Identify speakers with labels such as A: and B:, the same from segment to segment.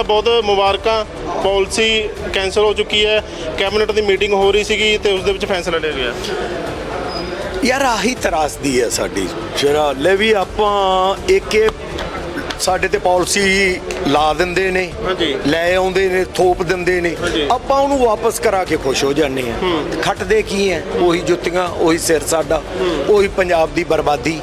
A: ਤਾਂ ਬਹੁਤ ਮੁਬਾਰਕਾਂ ਪਾਲਿਸੀ ਕੈਂਸਲ ਹੋ ਚੁੱਕੀ ਹੈ ਕੈਬਨਿਟ ਦੀ ਮੀਟਿੰਗ ਹੋ ਰਹੀ ਸੀਗੀ ਤੇ ਉਸ ਦੇ ਵਿੱਚ ਫੈਸਲਾ ਲਿਆ ਗਿਆ।
B: ਯਾਰ ਆਹੀ ਤਰਾਸਦੀ ਹੈ ਸਾਡੀ। ਜਿਹੜਾ ਲੈ ਵੀ ਆਪਾਂ ਇੱਕ ਇਹ ਸਾਡੇ ਤੇ ਪਾਲਿਸੀ ਲਾ ਦਿੰਦੇ ਨੇ। ਲੈ ਆਉਂਦੇ ਨੇ ਥੋਪ ਦਿੰਦੇ ਨੇ। ਆਪਾਂ ਉਹਨੂੰ ਵਾਪਸ ਕਰਾ ਕੇ ਖੁਸ਼ ਹੋ ਜਾਂਦੇ ਆ ਖੱਟਦੇ ਕੀ ਹੈ? ਉਹੀ ਜੁੱਤੀਆਂ ਉਹੀ ਸਿਰ ਸਾਡਾ ਉਹੀ ਪੰਜਾਬ ਦੀ ਬਰਬਾਦੀ।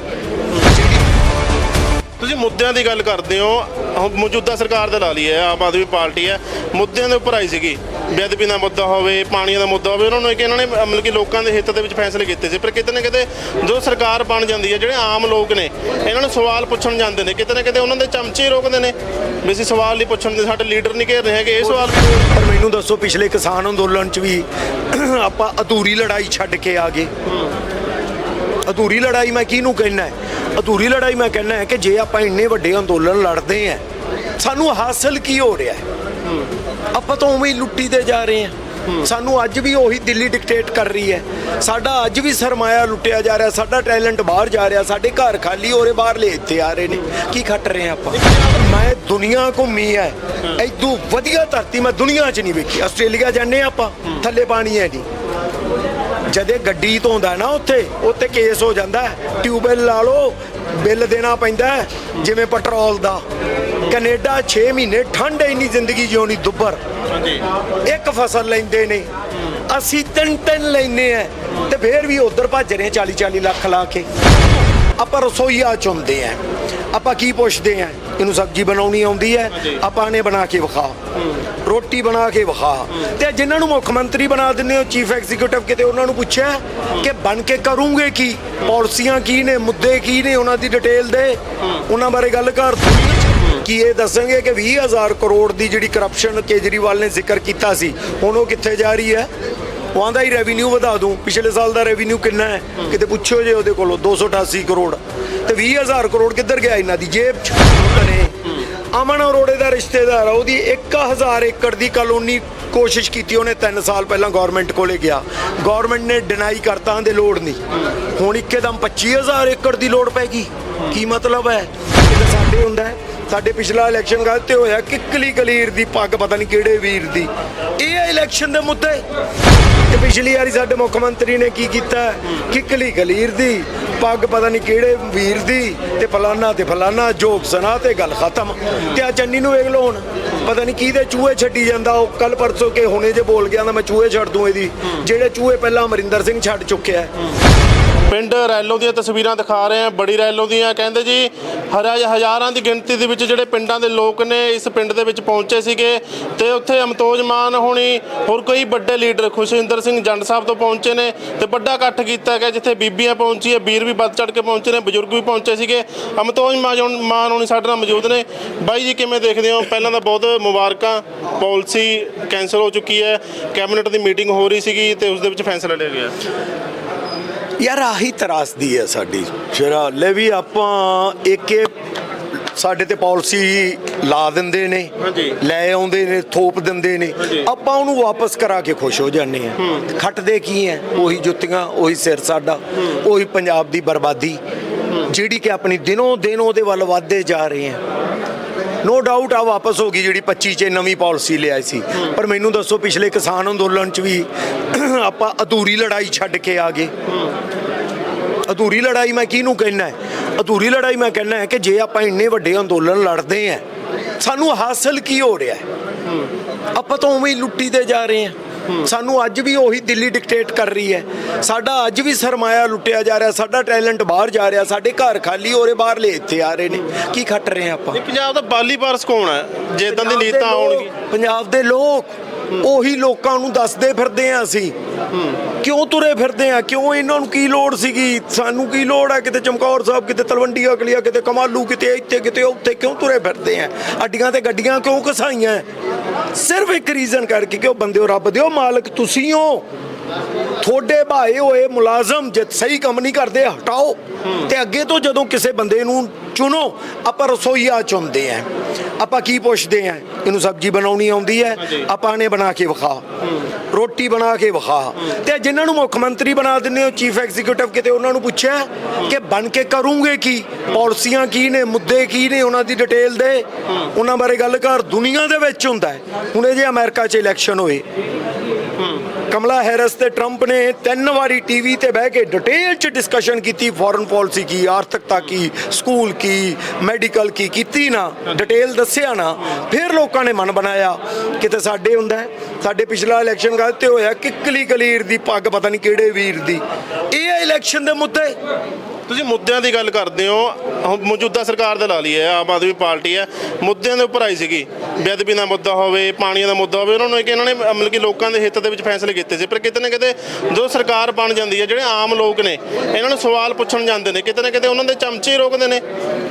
A: ਤੁਸੀਂ ਮੁੱਦਿਆਂ ਦੀ ਗੱਲ ਕਰਦੇ ਹੋ, ਹੁਣ ਮੌਜੂਦਾ ਸਰਕਾਰ ਦਾ ਲਾ ਲਈ ਹੈ ਆਮ ਆਦਮੀ ਪਾਰਟੀ ਹੈ, ਮੁੱਦਿਆਂ ਦੇ ਉੱਪਰ ਆਈ ਸੀਗੀ। ਬੇਅਦਬੀ ਦਾ ਮੁੱਦਾ ਹੋਵੇ, ਪਾਣੀਆਂ ਦਾ ਮੁੱਦਾ ਹੋਵੇ, ਉਹਨਾਂ ਨੂੰ ਕਿ ਇਹਨਾਂ ਨੇ, ਮਤਲਬ ਕਿ ਲੋਕਾਂ ਦੇ ਹਿੱਤ ਦੇ ਵਿੱਚ ਫੈਸਲੇ ਕੀਤੇ ਸੀ। ਪਰ ਕਿਤੇ ਨਾ ਕਿਤੇ ਜੋ ਸਰਕਾਰ ਬਣ ਜਾਂਦੀ ਹੈ, ਜਿਹੜੇ ਆਮ ਲੋਕ ਨੇ, ਇਹਨਾਂ ਨੂੰ ਸਵਾਲ ਪੁੱਛਣ ਜਾਂਦੇ ਨੇ। ਕਿਤੇ ਨਾ ਕਿਤੇ ਉਹਨਾਂ ਦੇ ਚਮਚੇ ਹੀ ਰੋਕਦੇ ਨੇ ਵੀ ਅਸੀਂ ਸਵਾਲ ਨਹੀਂ ਪੁੱਛਣ ਦੇ, ਸਾਡੇ ਲੀਡਰ ਨਹੀਂ ਘੇਰ ਰਹੇ ਹੈਗੇ, ਇਹ ਸਵਾਲ
B: ਪਰ ਮੈਨੂੰ ਦੱਸੋ, ਪਿਛਲੇ ਕਿਸਾਨ ਅੰਦੋਲਨ 'ਚ ਵੀ ਆਪਾਂ ਅਧੂਰੀ ਲੜਾਈ ਛੱਡ ਕੇ ਆ ਗਏ। ਅਧੂਰੀ ਲੜਾਈ ਮੈਂ ਕਿਹਨੂੰ ਕਹਿਣਾ ਹੈ? ਅਧੂਰੀ ਲੜਾਈ ਮੈਂ ਕਹਿਣਾ ਹੈ ਕਿ ਜੇ ਆਪਾਂ ਇੰਨੇ ਵੱਡੇ ਅੰਦੋਲਨ ਲੜਦੇ ਆ ਸਾਨੂੰ ਹਾਸਲ ਕੀ ਹੋ ਰਿਹਾ ਹੈ? ਆਪਾਂ ਤਾਂ ਉਵੇਂ ਹੀ ਲੁੱਟੀ ਦੇ ਜਾ ਰਹੇ ਹਾਂ। ਸਾਨੂੰ ਅੱਜ ਵੀ ਉਹੀ ਦਿੱਲੀ ਡਿਕਟੇਟ ਕਰ ਰਹੀ ਹੈ। ਸਾਡਾ ਅੱਜ ਵੀ ਸਰਮਾਇਆ ਲੁੱਟਿਆ ਜਾ ਰਿਹਾ ਸਾਡਾ ਟੈਲੈਂਟ ਬਾਹਰ ਜਾ ਰਿਹਾ ਸਾਡੇ ਘਰ ਖਾਲੀ ਹੋ ਰਹੇ ਬਾਹਰਲੇ ਇੱਥੇ ਆ ਰਹੇ ਨੇ। ਕੀ ਖੱਟ ਰਹੇ ਆਪਾਂ? ਮੈਂ ਦੁਨੀਆ ਘੁੰਮੀ ਹੈ। ਐਦੂ ਵਧੀਆ ਧਰਤੀ ਮੈਂ ਦੁਨੀਆ 'ਚ ਨਹੀਂ ਵੇਖੀ। ਆਸਟ੍ਰੇਲੀਆ ਜਾਂਦੇ ਆਪਾਂ ਥੱਲੇ ਪਾਣੀ ਹੈ ਜੀ ਜਦੇ ਗੱਡੀ ਧੋਂਦਾ ਨਾ ਉੱਥੇ ਉੱਤੇ ਕੇਸ ਹੋ ਜਾਂਦਾ। ਟਿਊਬਵੈਲ ਲਾ ਲਓ ਬਿੱਲ ਦੇਣਾ ਪੈਂਦਾ ਜਿਵੇਂ ਪੈਟਰੋਲ ਦਾ। ਕੈਨੇਡਾ 6 ਮਹੀਨੇ ਠੰਡ ਇੰਨੀ ਜ਼ਿੰਦਗੀ ਜਿਉਣੀ ਦੁੱਬਰ। ਇੱਕ ਫਸਲ ਲੈਂਦੇ ਨੇ। ਅਸੀਂ ਤਿੰਨ ਤਿੰਨ ਲੈਨੇ ਆ ਤੇ ਫੇਰ ਵੀ ਉਧਰ ਭੱਜ ਰਹੇ 40 40 ਲੱਖ ਲਾ ਕੇ। ਆਪਾਂ ਰਸੋਈਆ ਚੁੰਦੇ ਆ ਆਪਾਂ ਕੀ ਪੁੱਛਦੇ ਆ? ਇਹਨੂੰ ਸਬਜ਼ੀ ਬਣਾਉਣੀ ਆਉਂਦੀ ਹੈ, ਆਪਾਂ ਨੇ ਬਣਾ ਕੇ ਵਿਖਾ। ਰੋਟੀ ਬਣਾ ਕੇ ਵਿਖਾ। ਤੇ ਜਿਨ੍ਹਾਂ ਨੂੰ ਮੁੱਖ ਮੰਤਰੀ ਬਣਾ ਦਿੰਦੇ ਹੋ ਚੀਫ ਐਗਜ਼ੀਕਿਊਟਿਵ ਕਿਤੇ ਉਹਨਾਂ ਨੂੰ ਪੁੱਛਿਆ ਕਿ ਬਣ ਕੇ ਕਰੂੰਗੇ ਕੀ? ਪਾਲਿਸੀਆਂ ਕੀ ਨੇ, ਮੁੱਦੇ ਕੀ ਨੇ, ਉਹਨਾਂ ਦੀ ਡਿਟੇਲ ਦੇ? ਉਹਨਾਂ ਬਾਰੇ ਗੱਲ ਕਰ। ਕੀ ਇਹ ਦੱਸਣਗੇ ਕਿ 20000 ਕਰੋੜ ਦੀ ਜਿਹੜੀ ਕਰਪਸ਼ਨ ਕੇਜਰੀਵਾਲ ਨੇ ਜ਼ਿਕਰ ਕੀਤਾ ਸੀ, ਹੁਣ ਉਹ ਕਿੱਥੇ ਜਾ ਰਹੀ ਹੈ? ਉਹ ਆਂਦਾ ਹੀ ਰੈਵਨਿਊ ਵਧਾ ਦੂੰ। ਪਿਛਲੇ ਸਾਲ ਦਾ ਰੈਵਨਿਊ ਕਿੰਨਾ ਹੈ? ਕਿਤੇ ਪੁੱਛਿਓ ਜੇ ਉਹਦੇ ਕੋਲੋਂ 288 ਕਰੋੜ। ਤੇ 20000 ਕਰੋੜ ਕਿੱਧਰ ਗਿਆ ਇਹਨਾਂ ਦੀ? ਜੇਬ ਚ ਨੇ ਅਮਨ ਅਰੋੜੇ ਦਾ ਰਿਸ਼ਤੇਦਾਰ ਆ ਉਹਦੀ 1000 ਏਕੜ ਦੀ ਕਲੋਨੀ ਕੋਸ਼ਿਸ਼ ਕੀਤੀ ਉਹਨੇ 3 ਸਾਲ ਪਹਿਲਾਂ ਗਵਰਨਮੈਂਟ ਕੋਲੇ ਗਿਆ। ਗਵਰਨਮੈਂਟ ਨੇ ਡਿਨਾਈ ਕਰਤਾ ਉਹਦੇ ਲੋੜ ਨਹੀਂ। ਹੁਣ ਇੱਕਦਮ 25000 ਏਕੜ ਦੀ ਲੋੜ ਪੈ ਗਈ। ਕੀ ਮਤਲਬ ਹੈ? ਇਹ ਸਾਡੇ ਹੁੰਦਾ ਹੈ, ਸਾਡੇ ਪਿਛਲਾ ਇਲੈਕਸ਼ਨ ਗੱਲ ਤੇ ਹੋਇਆ, ਕਿੱਕਲੀ ਕਲੀਰ ਦੀ ਪੱਗ ਪਤਾ ਨਹੀਂ ਕਿਹੜੇ ਵੀਰ ਦੀ। ਇਹ ਆ ਇਲੈਕਸ਼ਨ ਦੇ ਮੁੱਦੇ। ਤੇ ਪਿਛਲੀ ਵਾਰੀ ਸਾਡੇ ਮੁੱਖ ਮੰਤਰੀ ਨੇ ਕੀ ਕੀਤਾ? ਕਿੱਕਲੀ ਕਲੀਰ ਦੀ। ਪੱਗ ਪਤਾ ਨਹੀਂ ਕਿਹੜੇ ਵੀਰ ਦੀ ਤੇ ਫਲਾਨਾ ਤੇ ਫਲਾਨਾ ਜੋਕ ਸੁਣਾ ਤੇ ਗੱਲ ਖਤਮ। ਤੇ ਆ ਚੰਨੀ ਨੂੰ ਵੇਖ ਲਓ ਹੁਣ। ਪਤਾ ਨਹੀਂ ਕਿਹਦੇ ਚੂਹੇ ਛੱਡੀ ਜਾਂਦਾ ਉਹ। ਕੱਲ ਪਰਸੋਂ ਕੇ ਹੁਣੇ ਜੇ ਬੋਲ ਗਿਆ ਤਾਂ ਮੈਂ ਚੂਹੇ ਛੱਡ ਦੂੰ ਇਹਦੀ। ਜਿਹੜੇ ਚੂਹੇ ਪਹਿਲਾਂ ਅਮਰਿੰਦਰ ਸਿੰਘ ਛੱਡ ਚੁੱਕਿਆ
A: ਪਿੰਡ ਰੈਲੋ ਦੀਆਂ ਤਸਵੀਰਾਂ ਦਿਖਾ ਰਹੇ ਆ ਬੜੀ ਰੈਲੋ ਦੀਆਂ। ਕਹਿੰਦੇ ਜੀ ਹਰਾ- ਹਜ਼ਾਰਾਂ ਦੀ ਗਿਣਤੀ ਦੇ ਵਿੱਚ ਜਿਹੜੇ ਪਿੰਡਾਂ ਦੇ ਲੋਕ ਨੇ ਇਸ ਪਿੰਡ ਦੇ ਵਿੱਚ ਪਹੁੰਚੇ ਸੀਗੇ। ਤੇ ਉੱਥੇ ਅਮਤੋਜ ਮਾਨ ਹੋਣੀ, ਹੋਰ ਕੋਈ ਵੱਡੇ ਲੀਡਰ ਖੁਸ਼ਿੰਦਰ ਸਿੰਘ ਜੰਡ ਸਾਹਿਬ ਤੋਂ ਪਹੁੰਚੇ ਨੇ। ਤੇ ਵੱਡਾ ਇਕੱਠ ਕੀਤਾ ਗਿਆ ਜਿੱਥੇ ਬੀਬੀਆਂ ਪਹੁੰਚੀਆਂ, ਵੀਰ ਵੀ ਵੱਧ ਚੜ ਕੇ ਪਹੁੰਚੇ ਨੇ, ਬਜ਼ੁਰਗ ਵੀ ਪਹੁੰਚੇ ਸੀਗੇ। ਅਮਤੋਜ ਮਾਨ ਮਾਨ ਹੋਣੀ ਸਾਡੇ ਨਾਲ ਮੌਜੂਦ ਨੇ। ਬਾਈ ਜੀ, ਕਿਵੇਂ ਦੇਖਦੇ ਹੋ? ਪਹਿਲਾਂ ਤਾਂ ਬਹੁਤ ਮੁਬਾਰਕਾਂ। ਪਾਲਿਸੀ ਕੈਂਸਲ ਹੋ ਚੁੱਕੀ ਹੈ। ਕੈਬਨਿਟ ਦੀ ਮੀਟਿੰਗ ਹੋ ਰਹੀ ਸੀਗੀ ਤੇ ਉਸ ਦੇ ਵਿੱਚ ਫੈਸਲਾ ਲਿਆ। ਗਿਆ
B: ਯਾਰ, ਆਹੀ ਤਰਾਸਦੀ ਹੈ ਸਾਡੀ। ਜਿਹੜਾ ਲੈ ਵੀ ਆਪਾਂ ਇੱਕ ਇਹ ਸਾਡੇ ਤੇ ਪਾਲਿਸੀ ਲਾ ਦਿੰਦੇ ਨੇ। ਲੈ ਆਉਂਦੇ ਨੇ ਥੋਪ ਦਿੰਦੇ ਨੇ। ਆਪਾਂ ਉਹਨੂੰ ਵਾਪਸ ਕਰਾ ਕੇ ਖੁਸ਼ ਹੋ ਜਾਂਦੇ ਆ ਖੱਟਦੇ ਕੀ ਹੈ? ਉਹੀ ਜੁੱਤੀਆਂ ਉਹੀ ਸਿਰ ਸਾਡਾ ਉਹੀ ਪੰਜਾਬ ਦੀ ਬਰਬਾਦੀ। ਜਿਹੜੀ ਕਿ ਆਪਣੀ ਦਿਨੋਂ ਦਿਨ ਉਹਦੇ ਵੱਲ ਵਧਦੇ ਜਾ ਰਹੇ ਆ ਨੋ ਡਾਊਟ ਆ ਵਾਪਸ ਹੋ ਗਈ ਜਿਹੜੀ 25 ਚ ਨਵੀਂ ਪਾਲਿਸੀ ਲਿਆਈ ਸੀ। ਪਰ ਮੈਨੂੰ ਦੱਸੋ ਪਿਛਲੇ ਕਿਸਾਨ ਅੰਦੋਲਨ ਚ ਵੀ ਆਪਾਂ ਅਧੂਰੀ ਲੜਾਈ ਛੱਡ ਕੇ ਆ ਗਏ। ਅਧੂਰੀ ਲੜਾਈ ਮੈਂ ਕਿਹਨੂੰ ਕਹਿਣਾ ਹੈ? ਅਧੂਰੀ ਲੜਾਈ ਮੈਂ ਕਹਿਣਾ ਹੈ ਕਿ ਜੇ ਆਪਾਂ ਇੰਨੇ ਵੱਡੇ ਅੰਦੋਲਨ ਲੜਦੇ ਆ ਸਾਨੂੰ ਹਾਸਲ ਕੀ ਹੋ ਰਿਹਾ ਆਪਾਂ ਤਾਂ ਉਵੇਂ ਹੀ ਲੁੱਟੀ ਦੇ ਜਾ ਰਹੇ ਹਾਂ। ਸਾਨੂੰ ਅੱਜ ਵੀ ਉਹੀ ਦਿੱਲੀ ਡਿਕਟੇਟ ਕਰ ਰਹੀ ਹੈ। ਸਾਡਾ ਅੱਜ ਵੀ ਸਰਮਾਇਆ ਲੁੱਟਿਆ ਜਾ ਰਿਹਾ ਸਾਡਾ ਟੈਲੈਂਟ ਬਾਹਰ ਜਾ ਰਿਹਾ ਸਾਡੇ ਘਰ ਖਾਲੀ ਹੋ ਰਹੇ ਬਾਹਰਲੇ ਇੱਥੇ ਆ ਰਹੇ ਨੇ। ਕੀ ਖੱਟ ਰਹੇ ਆਪਾਂ?
A: ਪੰਜਾਬ ਦਾ ਬਾਲੀ ਪਾਰਸ ਕੌਣ ਹੈ? ਜੇ ਇਦਾਂ ਦੀ ਨੀਤਾਂ ਆਉਣਗੀ
B: ਪੰਜਾਬ ਦੇ ਲੋਕ। ਉਹੀ ਲੋਕਾਂ ਨੂੰ ਦੱਸਦੇ ਫਿਰਦੇ ਆ ਅਸੀਂ। ਕਿਉਂ ਤੁਰੇ ਫਿਰਦੇ ਆ? ਕਿਉਂ ਇਹਨਾਂ ਨੂੰ ਕੀ ਲੋੜ ਸੀਗੀ? ਸਾਨੂੰ ਕੀ ਲੋੜ ਹੈ ਕਿਤੇ ਚਮਕੌਰ ਸਾਹਿਬ, ਕਿਤੇ ਤਲਵੰਡੀ ਅਕਲੀਆ ਕਿਤੇ ਕਮਾਲੂ, ਕਿਤੇ ਇੱਥੇ, ਕਿਤੇ ਉੱਥੇ ਕਿਉਂ ਤੁਰੇ ਫਿਰਦੇ ਆ? ਅੱਡੀਆਂ ਤੇ ਗੱਡੀਆਂ ਕਿਉਂ ਘਸਾਈਆਂ? ਸਿਰਫ ਇੱਕ ਰੀਜ਼ਨ ਕਰਕੇ ਕਿ ਉਹ ਬੰਦੇ ਹੋ ਰੱਬ ਦੇ ਹੋ ਮਾਲਕ ਤੁਸੀਂ ਹੋ। ਤੁਹਾਡੇ ਭਾਏ ਹੋਏ ਮੁਲਾਜ਼ਮ ਜੇ ਸਹੀ ਕੰਮ ਨਹੀਂ ਕਰਦੇ ਹਟਾਓ। ਤੇ ਅੱਗੇ ਤੋਂ ਜਦੋਂ ਕਿਸੇ ਬੰਦੇ ਨੂੰ ਚੁਣੋ ਆਪਾਂ ਰਸੋਈਆ ਚੁਣਦੇ ਆ। ਆਪਾਂ ਕੀ ਪੁੱਛਦੇ ਆ? ਇਹਨੂੰ ਸਬਜ਼ੀ ਬਣਾਉਣੀ ਆਉਂਦੀ ਹੈ ਆਪਾਂ ਨੇ ਬਣਾ ਕੇ ਵਿਖਾ। ਰੋਟੀ ਬਣਾ ਕੇ ਵਿਖਾ। ਤੇ ਜਿਨ੍ਹਾਂ ਨੂੰ ਮੁੱਖ ਮੰਤਰੀ ਬਣਾ ਦਿੰਦੇ ਹੋ ਚੀਫ ਐਗਜ਼ੀਕਿਊਟਿਵ ਕਿਤੇ ਉਹਨਾਂ ਨੂੰ ਪੁੱਛਿਆ ਕਿ ਬਣ ਕੇ ਕਰੂੰਗੇ ਕੀ? ਪਾਲਿਸੀਆਂ ਕੀ ਨੇ ਮੁੱਦੇ ਕੀ ਨੇ ਉਹਨਾਂ ਦੀ ਡਿਟੇਲ ਦੇ? ਉਹਨਾਂ ਬਾਰੇ ਗੱਲ ਕਰ। ਦੁਨੀਆ ਦੇ ਵਿੱਚ ਹੁੰਦਾ ਹੈ। ਹੁਣ ਇਹ ਜੇ ਅਮਰੀਕਾ 'ਚ ਇਲੈਕਸ਼ਨ ਹੋਏ ਕਮਲਾ ਹੈਰਿਸ ਤੇ ਟਰੰਪ ਨੇ ਤਿੰਨ ਵਾਰੀ ਟੀਵੀ ਤੇ ਬਹਿ ਕੇ ਡਿਟੇਲ ਚ ਡਿਸਕਸ਼ਨ ਕੀਤੀ ਫੋਰਨ ਪਾਲਿਸੀ ਕੀ, ਆਰਥਿਕਤਾ ਕੀ ਸਕੂਲ ਕੀ ਮੈਡੀਕਲ ਕੀ, ਕੀਤੀ ਨਾ ਡਿਟੇਲ ਦੱਸਿਆ ਨਾ, ਫਿਰ ਲੋਕਾਂ ਨੇ ਮਨ ਬਣਾਇਆ, ਕਿਤੇ ਸਾਡੇ ਹੁੰਦਾ ਸਾਡੇ ਪਿਛਲਾ ਇਲੈਕਸ਼ਨ ਗਲਤ ਹੋਇਆ ਕਿੱਕਲੀ ਕਲੀਰ ਦੀ ਪੱਗ ਪਤਾ ਨਹੀਂ ਕਿਹੜੇ ਵੀਰ ਦੀ। ਇਹ ਹੈ ਇਲੈਕਸ਼ਨ ਦੇ ਮੁੱਦੇ।
A: ਤੁਸੀਂ ਮੁੱਦਿਆਂ ਦੀ ਗੱਲ ਕਰਦੇ ਹੋ ਮੌਜੂਦਾ ਸਰਕਾਰ ਦਾ ਲਾ ਲਈ ਹੈ ਆਮ ਆਦਮੀ ਪਾਰਟੀ ਹੈ ਮੁੱਦਿਆਂ ਦੇ ਉੱਪਰ ਆਈ ਸੀਗੀ। ਬੇਅਦਬੀ ਦਾ ਮੁੱਦਾ ਹੋਵੇ ਪਾਣੀਆਂ ਦਾ ਮੁੱਦਾ ਹੋਵੇ ਉਹਨਾਂ ਨੂੰ ਕਿ ਇਹਨਾਂ ਨੇ ਮਤਲਬ ਕਿ ਲੋਕਾਂ ਦੇ ਹਿੱਤ ਦੇ ਵਿੱਚ ਫੈਸਲੇ ਕੀਤੇ ਸੀ। ਪਰ ਕਿਤੇ ਨਾ ਕਿਤੇ ਜੋ ਸਰਕਾਰ ਬਣ ਜਾਂਦੀ ਹੈ ਜਿਹੜੇ ਆਮ ਲੋਕ ਨੇ ਇਹਨਾਂ ਨੂੰ ਸਵਾਲ ਪੁੱਛਣ ਜਾਂਦੇ ਨੇ। ਕਿਤੇ ਨਾ ਕਿਤੇ ਉਹਨਾਂ ਦੇ ਚਮਚੇ ਹੀ ਰੋਕਦੇ ਨੇ।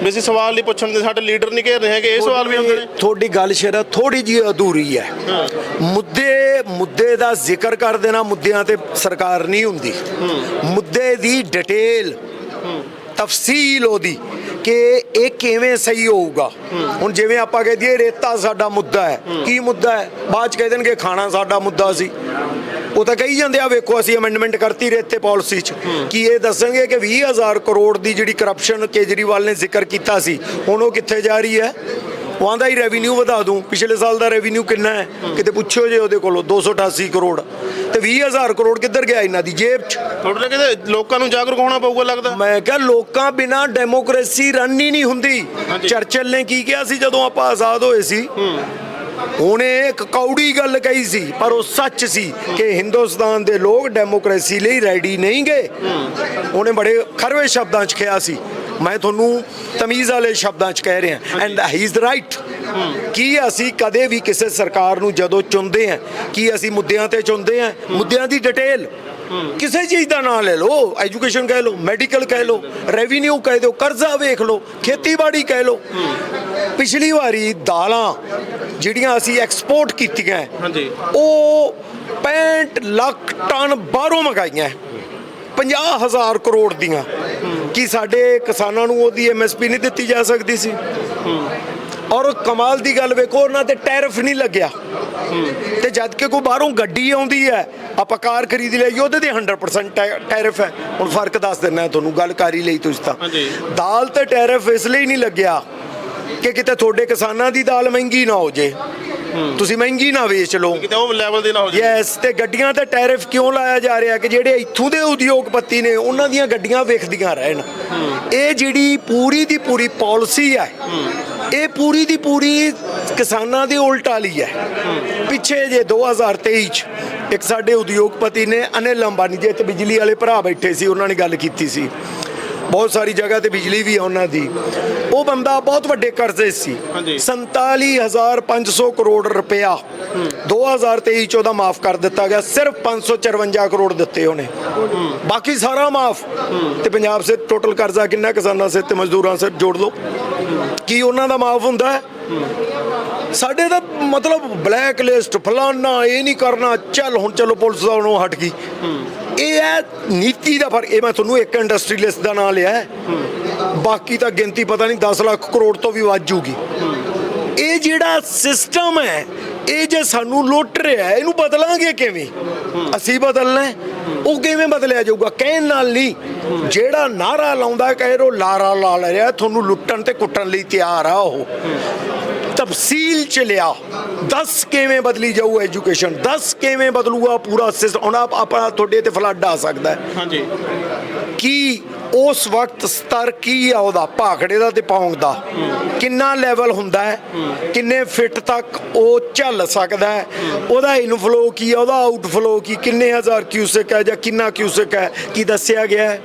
A: ਵੀ ਅਸੀਂ ਸਵਾਲ ਨਹੀਂ ਪੁੱਛਣ ਦੇ ਸਾਡੇ ਲੀਡਰ ਨਹੀਂ ਘੇਰ ਰਹੇ ਹੈਗੇ ਇਹ ਸਵਾਲ ਵੀ ਹੁੰਦੇ ਨੇ।
B: ਤੁਹਾਡੀ ਗੱਲ ਸ਼ੇਰਾ ਥੋੜੀ ਜਿਹੀ ਅਧੂਰੀ ਹੈ। ਮੁੱਦੇ ਮੁੱਦੇ ਦਾ ਜ਼ਿਕਰ ਕਰ ਦੇਣਾ ਮੁੱਦਿਆਂ ਤੇ ਸਰਕਾਰ ਨਹੀਂ ਹੁੰਦੀ। ਮੁੱਦੇ ਦੀ ਡਿਟੇਲ ਤਫਸੀਲ ਉਹਦੀ ਕਿ ਇਹ ਕਿਵੇਂ ਸਹੀ ਹੋਊਗਾ। ਹੁਣ ਜਿਵੇਂ ਆਪਾਂ ਕਹਿ ਦਈਏ ਰੇਤਾ ਸਾਡਾ ਮੁੱਦਾ ਹੈ, ਕੀ ਮੁੱਦਾ ਹੈ? ਬਾਅਦ ਚ ਕਹਿ ਦੇਣਗੇ ਖਾਣਾ ਸਾਡਾ ਮੁੱਦਾ ਸੀ। ਉਹ ਤਾਂ ਕਹੀ ਜਾਂਦੇ ਆ ਵੇਖੋ ਅਸੀਂ ਅਮੈਂਡਮੈਂਟ ਕਰਤੀ ਰੇਤੇ ਪਾਲਿਸੀ ਚ। ਕੀ ਇਹ ਦੱਸਣਗੇ ਕਿ 20000 ਕਰੋੜ ਦੀ ਜਿਹੜੀ ਕਰਪਸ਼ਨ ਕੇਜਰੀਵਾਲ ਨੇ ਜ਼ਿਕਰ ਕੀਤਾ ਸੀ, ਹੁਣ ਉਹ ਕਿੱਥੇ ਜਾ ਰਹੀ ਹੈ? ਉਹ ਆਂਦਾ ਹੀ ਰੈਵਨਿਊ ਵਧਾ ਦੂੰ। ਪਿਛਲੇ ਸਾਲ ਦਾ ਰੈਵਨਿਊ ਕਿੰਨਾ ਹੈ? ਕਿਤੇ ਪੁੱਛਿਓ ਜੇ ਉਹਦੇ ਕੋਲੋਂ 288 ਕਰੋੜ। ਤੇ 20000 ਕਰੋੜ ਕਿੱਧਰ ਗਿਆ ਇਹਨਾਂ ਦੀ? ਜੇਬ 'ਚ।
A: ਤੁਹਾਡੇ ਨਾਲ ਕਿਤੇ ਲੋਕਾਂ ਨੂੰ ਜਾਗਰੂਕ ਹੋਣਾ ਪਊਗਾ ਲੱਗਦਾ।
B: ਮੈਂ ਕਿਹਾ ਲੋਕਾਂ ਬਿਨਾ ਡੈਮੋਕ੍ਰੇਸੀ ਰਨ ਹੀ ਨਹੀਂ ਹੁੰਦੀ। ਚਰਚਿਲ ਨੇ ਕੀ ਕਿਹਾ ਸੀ ਜਦੋਂ ਆਪਾਂ ਆਜ਼ਾਦ ਹੋਏ ਸੀ? ਉਹਨੇ ਇੱਕ ਕੌੜੀ ਗੱਲ ਕਹੀ ਸੀ ਪਰ ਉਹ ਸੱਚ ਸੀ ਕਿ ਹਿੰਦੁਸਤਾਨ ਦੇ ਲੋਕ ਡੈਮੋਕ੍ਰੇਸੀ ਲਈ ਰੈਡੀ ਨਹੀਂ ਗਏ। ਉਹਨੇ ਬੜੇ ਖਰਵੇ ਸ਼ਬਦਾਂ 'ਚ ਕਿਹਾ ਸੀ। ਮੈਂ ਤੁਹਾਨੂੰ ਤਮੀਜ਼ ਵਾਲੇ ਸ਼ਬਦਾਂ 'ਚ ਕਹਿ ਰਿਹਾ ਐਂਡ ਹੀ ਇਜ਼ ਰਾਈਟ ਕੀ ਅਸੀਂ ਕਦੇ ਵੀ ਕਿਸੇ ਸਰਕਾਰ ਨੂੰ ਜਦੋਂ ਚੁਣਦੇ ਹਾਂ ਕੀ ਅਸੀਂ ਮੁੱਦਿਆਂ ਤੇ ਚੁਣਦੇ ਹਾਂ ਮੁੱਦਿਆਂ ਦੀ ਡਿਟੇਲ ਕਿਸੇ ਚੀਜ਼ ਦਾ ਨਾਂ ਲੈ ਲਓ ਐਜੂਕੇਸ਼ਨ ਕਹਿ ਲਓ ਮੈਡੀਕਲ ਕਹਿ ਲਓ ਰੈਵਨਿਊ ਕਹਿ ਦਿਓ ਕਰਜ਼ਾ ਵੇਖ ਲਓ ਖੇਤੀਬਾੜੀ ਕਹਿ ਲਓ। ਪਿਛਲੀ ਵਾਰੀ ਦਾਲਾਂ ਜਿਹੜੀਆਂ ਅਸੀਂ ਐਕਸਪੋਰਟ ਕੀਤੀਆਂ
A: ਹਾਂਜੀ।
B: ਉਹ 65 ਲੱਖ ਟਨ ਬਾਹਰੋਂ ਮੰਗਾਈਆਂ। 50000 ਕਰੋੜ ਦੀਆਂ। ਕੀ ਸਾਡੇ ਕਿਸਾਨਾਂ ਨੂੰ ਉਹਦੀ ਐਮਐਸਪੀ ਨਹੀਂ ਦਿੱਤੀ ਜਾ ਸਕਦੀ ਸੀ। ਔਰ ਕਮਾਲ ਦੀ ਗੱਲ ਵੇਖੋ ਉਹਨਾਂ ਤੇ ਟੈਰਿਫ ਨਹੀਂ ਲੱਗਿਆ। ਤੇ ਜਦ ਕਿ ਕੋਈ ਬਾਹਰੋਂ ਗੱਡੀ ਆਉਂਦੀ ਹੈ ਆਪਾਂ ਕਾਰ ਖਰੀਦ ਲਈ ਉਹਦੇ ਤੇ 100% ਟੈ- ਟੈਰਿਫ ਹੈ। ਹੁਣ ਫ਼ਰਕ ਦੱਸ ਦਿੰਦਾ ਤੁਹਾਨੂੰ ਗੱਲ ਕਰ ਲਈ ਤੁਸੀਂ ਤਾਂ। ਦਾਲ ਤੇ ਟੈਰਿਫ ਇਸ ਲਈ ਨਹੀਂ ਲੱਗਿਆ ਕਿ ਕਿਤੇ ਤੁਹਾਡੇ ਕਿਸਾਨਾਂ ਦੀ ਦਾਲ ਮਹਿੰਗੀ ਨਾ ਹੋ ਜੇ। ਤੁਸੀਂ ਮਹਿੰਗੀ ਨਾ ਵੇਚ ਲਓ।
A: ਕਿਤੇ ਉਹ ਲੈਵਲ ਦੇ ਨਾ ਹੋ ਜਾਏ
B: ਯੈਸ ਤੇ ਗੱਡੀਆਂ ਤੇ ਟੈਰਿਫ ਕਿਉਂ ਲਾਇਆ ਜਾ ਰਿਹਾ ਕਿ ਜਿਹੜੇ ਇੱਥੋਂ ਦੇ ਉਦਯੋਗਪਤੀ ਨੇ ਉਹਨਾਂ ਦੀਆਂ ਗੱਡੀਆਂ ਵਿਕਦੀਆਂ ਰਹਿਣ। ਇਹ ਜਿਹੜੀ ਪੂਰੀ ਦੀ ਪੂਰੀ ਪਾਲਿਸੀ ਹੈ ਇਹ ਪੂਰੀ ਦੀ ਪੂਰੀ ਕਿਸਾਨਾਂ ਦੇ ਉਲਟ ਵਾਲੀ ਹੈ ਪਿੱਛੇ ਜੇ 2023 ਚ ਇੱਕ ਸਾਡੇ ਉਦਯੋਗਪਤੀ ਨੇ ਅਨਿਲ ਅੰਬਾਨੀ ਜੇ ਤੇ ਬਿਜਲੀ ਵਾਲੇ ਭਰਾ ਬੈਠੇ ਸੀ ਉਹਨਾਂ ਨੇ ਗੱਲ ਕੀਤੀ ਸੀ। ਬਹੁਤ ਸਾਰੀ ਜਗ੍ਹਾ ਤੇ ਬਿਜਲੀ ਵੀ ਉਹਨਾਂ ਦੀ। ਉਹ ਬੰਦਾ ਬਹੁਤ ਵੱਡੇ ਕਰਜ਼ੇ ਸੀ।
A: ਹਾਂਜੀ।
B: 47500 ਕਰੋੜ ਰੁਪਇਆ। 2023 ਚ ਉਹਦਾ ਮਾਫ ਕਰ ਦਿੱਤਾ ਗਿਆ। ਸਿਰਫ 554 ਕਰੋੜ ਦਿੱਤੇ ਉਹਨੇ। ਬਾਕੀ ਸਾਰਾ ਮਾਫ। ਤੇ ਪੰਜਾਬ ਸੇ ਟੋਟਲ ਕਰਜ਼ਾ ਕਿੰਨਾ ਕਿਸਾਨਾਂ ਸੇ ਤੇ ਮਜ਼ਦੂਰਾਂ ਸੇ ਜੋੜ ਲਓ। ਕੀ ਉਹਨਾਂ ਦਾ ਮਾਫ ਹੁੰਦਾ ਹੈ? ਸਾਡੇ ਤਾਂ ਮਤਲਬ ਬਲੈਕ ਲਿਸਟ ਫਲਾਨਾ ਇਹ ਨਹੀਂ ਕਰਨਾ। ਚੱਲ ਹੁਣ ਚਲੋ ਪੁਲਿਸ ਦਾ ਉਹਨੂੰ ਹਟ ਗਈ। ਇਹ ਹੈ, ਨੀਤੀ ਦਾ ਫ਼ਰਕ। ਇਹ ਮੈਂ ਤੁਹਾਨੂੰ ਇੱਕ ਇੰਡਸਟਰੀਲਿਸਟ ਦਾ ਨਾਮ ਲਿਆ ਹੈ। ਬਾਕੀ ਤਾਂ ਗਿਣਤੀ ਪਤਾ ਨਹੀਂ 10 ਲੱਖ ਕਰੋੜ ਤੋਂ ਵੀ ਵੱਧ ਜੂਗੀ। ਇਹ ਜਿਹੜਾ ਸਿਸਟਮ ਹੈ, ਇਹ ਜੇ ਸਾਨੂੰ ਲੁੱਟ ਰਿਹਾ ਇਹਨੂੰ ਬਦਲਾਂਗੇ ਕਿਵੇਂ? ਅਸੀਂ ਬਦਲਣਾ ਉਹ ਕਿਵੇਂ ਬਦਲਿਆ ਜਾਊਗਾ? ਕਹਿਣ ਨਾਲ ਨਹੀਂ। ਜਿਹੜਾ ਨਾਰਾ ਲਾਉਂਦਾ, ਕਹੇ ਰੋ, ਲਾਰਾ ਲਾ ਲੈ ਰਿਹਾ, ਤੁਹਾਨੂੰ ਲੁੱਟਣ ਤੇ ਕੁੱਟਣ ਲਈ ਤਿਆਰ ਆ ਉਹ। ਤਫਸੀਲ ਚ ਲਿਆ। 10 ਕਿਵੇਂ ਬਦਲੀ ਜਾਊ ਐਜੂਕੇਸ਼ਨ 10 ਕਿਵੇਂ ਬਦਲੂਗਾ ਪੂਰਾ ਸਿਸਟਮ ਹੁਣ ਆਪ ਆਪਣਾ ਤੁਹਾਡੇ ਤੇ ਫਲੱਡ ਆ ਸਕਦਾ ਹੈ।
A: ਹਾਂਜੀ।
B: ਕੀ ਉਸ ਵਕਤ ਸਤਰ ਕੀ ਆ ਉਹਦਾ? ਭਾਖੜੇ ਦਾ ਤੇ ਪੌਂਗ ਦਾ। ਕਿੰਨਾ ਲੈਵਲ ਹੁੰਦਾ ਹੈ? ਕਿੰਨੇ ਫਿੱਟ ਤੱਕ ਉਹ ਚੱਲ ਸਕਦਾ ਹੈ? ਉਹਦਾ ਇਨਫਲੋ ਕੀ ਆ? ਉਹਦਾ ਆਊਟਫਲੋ ਕੀ? ਕਿੰਨੇ ਹਜ਼ਾਰ ਕਿਊਸੈਕ ਹੈ ਜਾਂ ਕਿੰਨਾ ਕਿਊਸੈਕ ਹੈ? ਕੀ ਦੱਸਿਆ ਗਿਆ ਹੈ?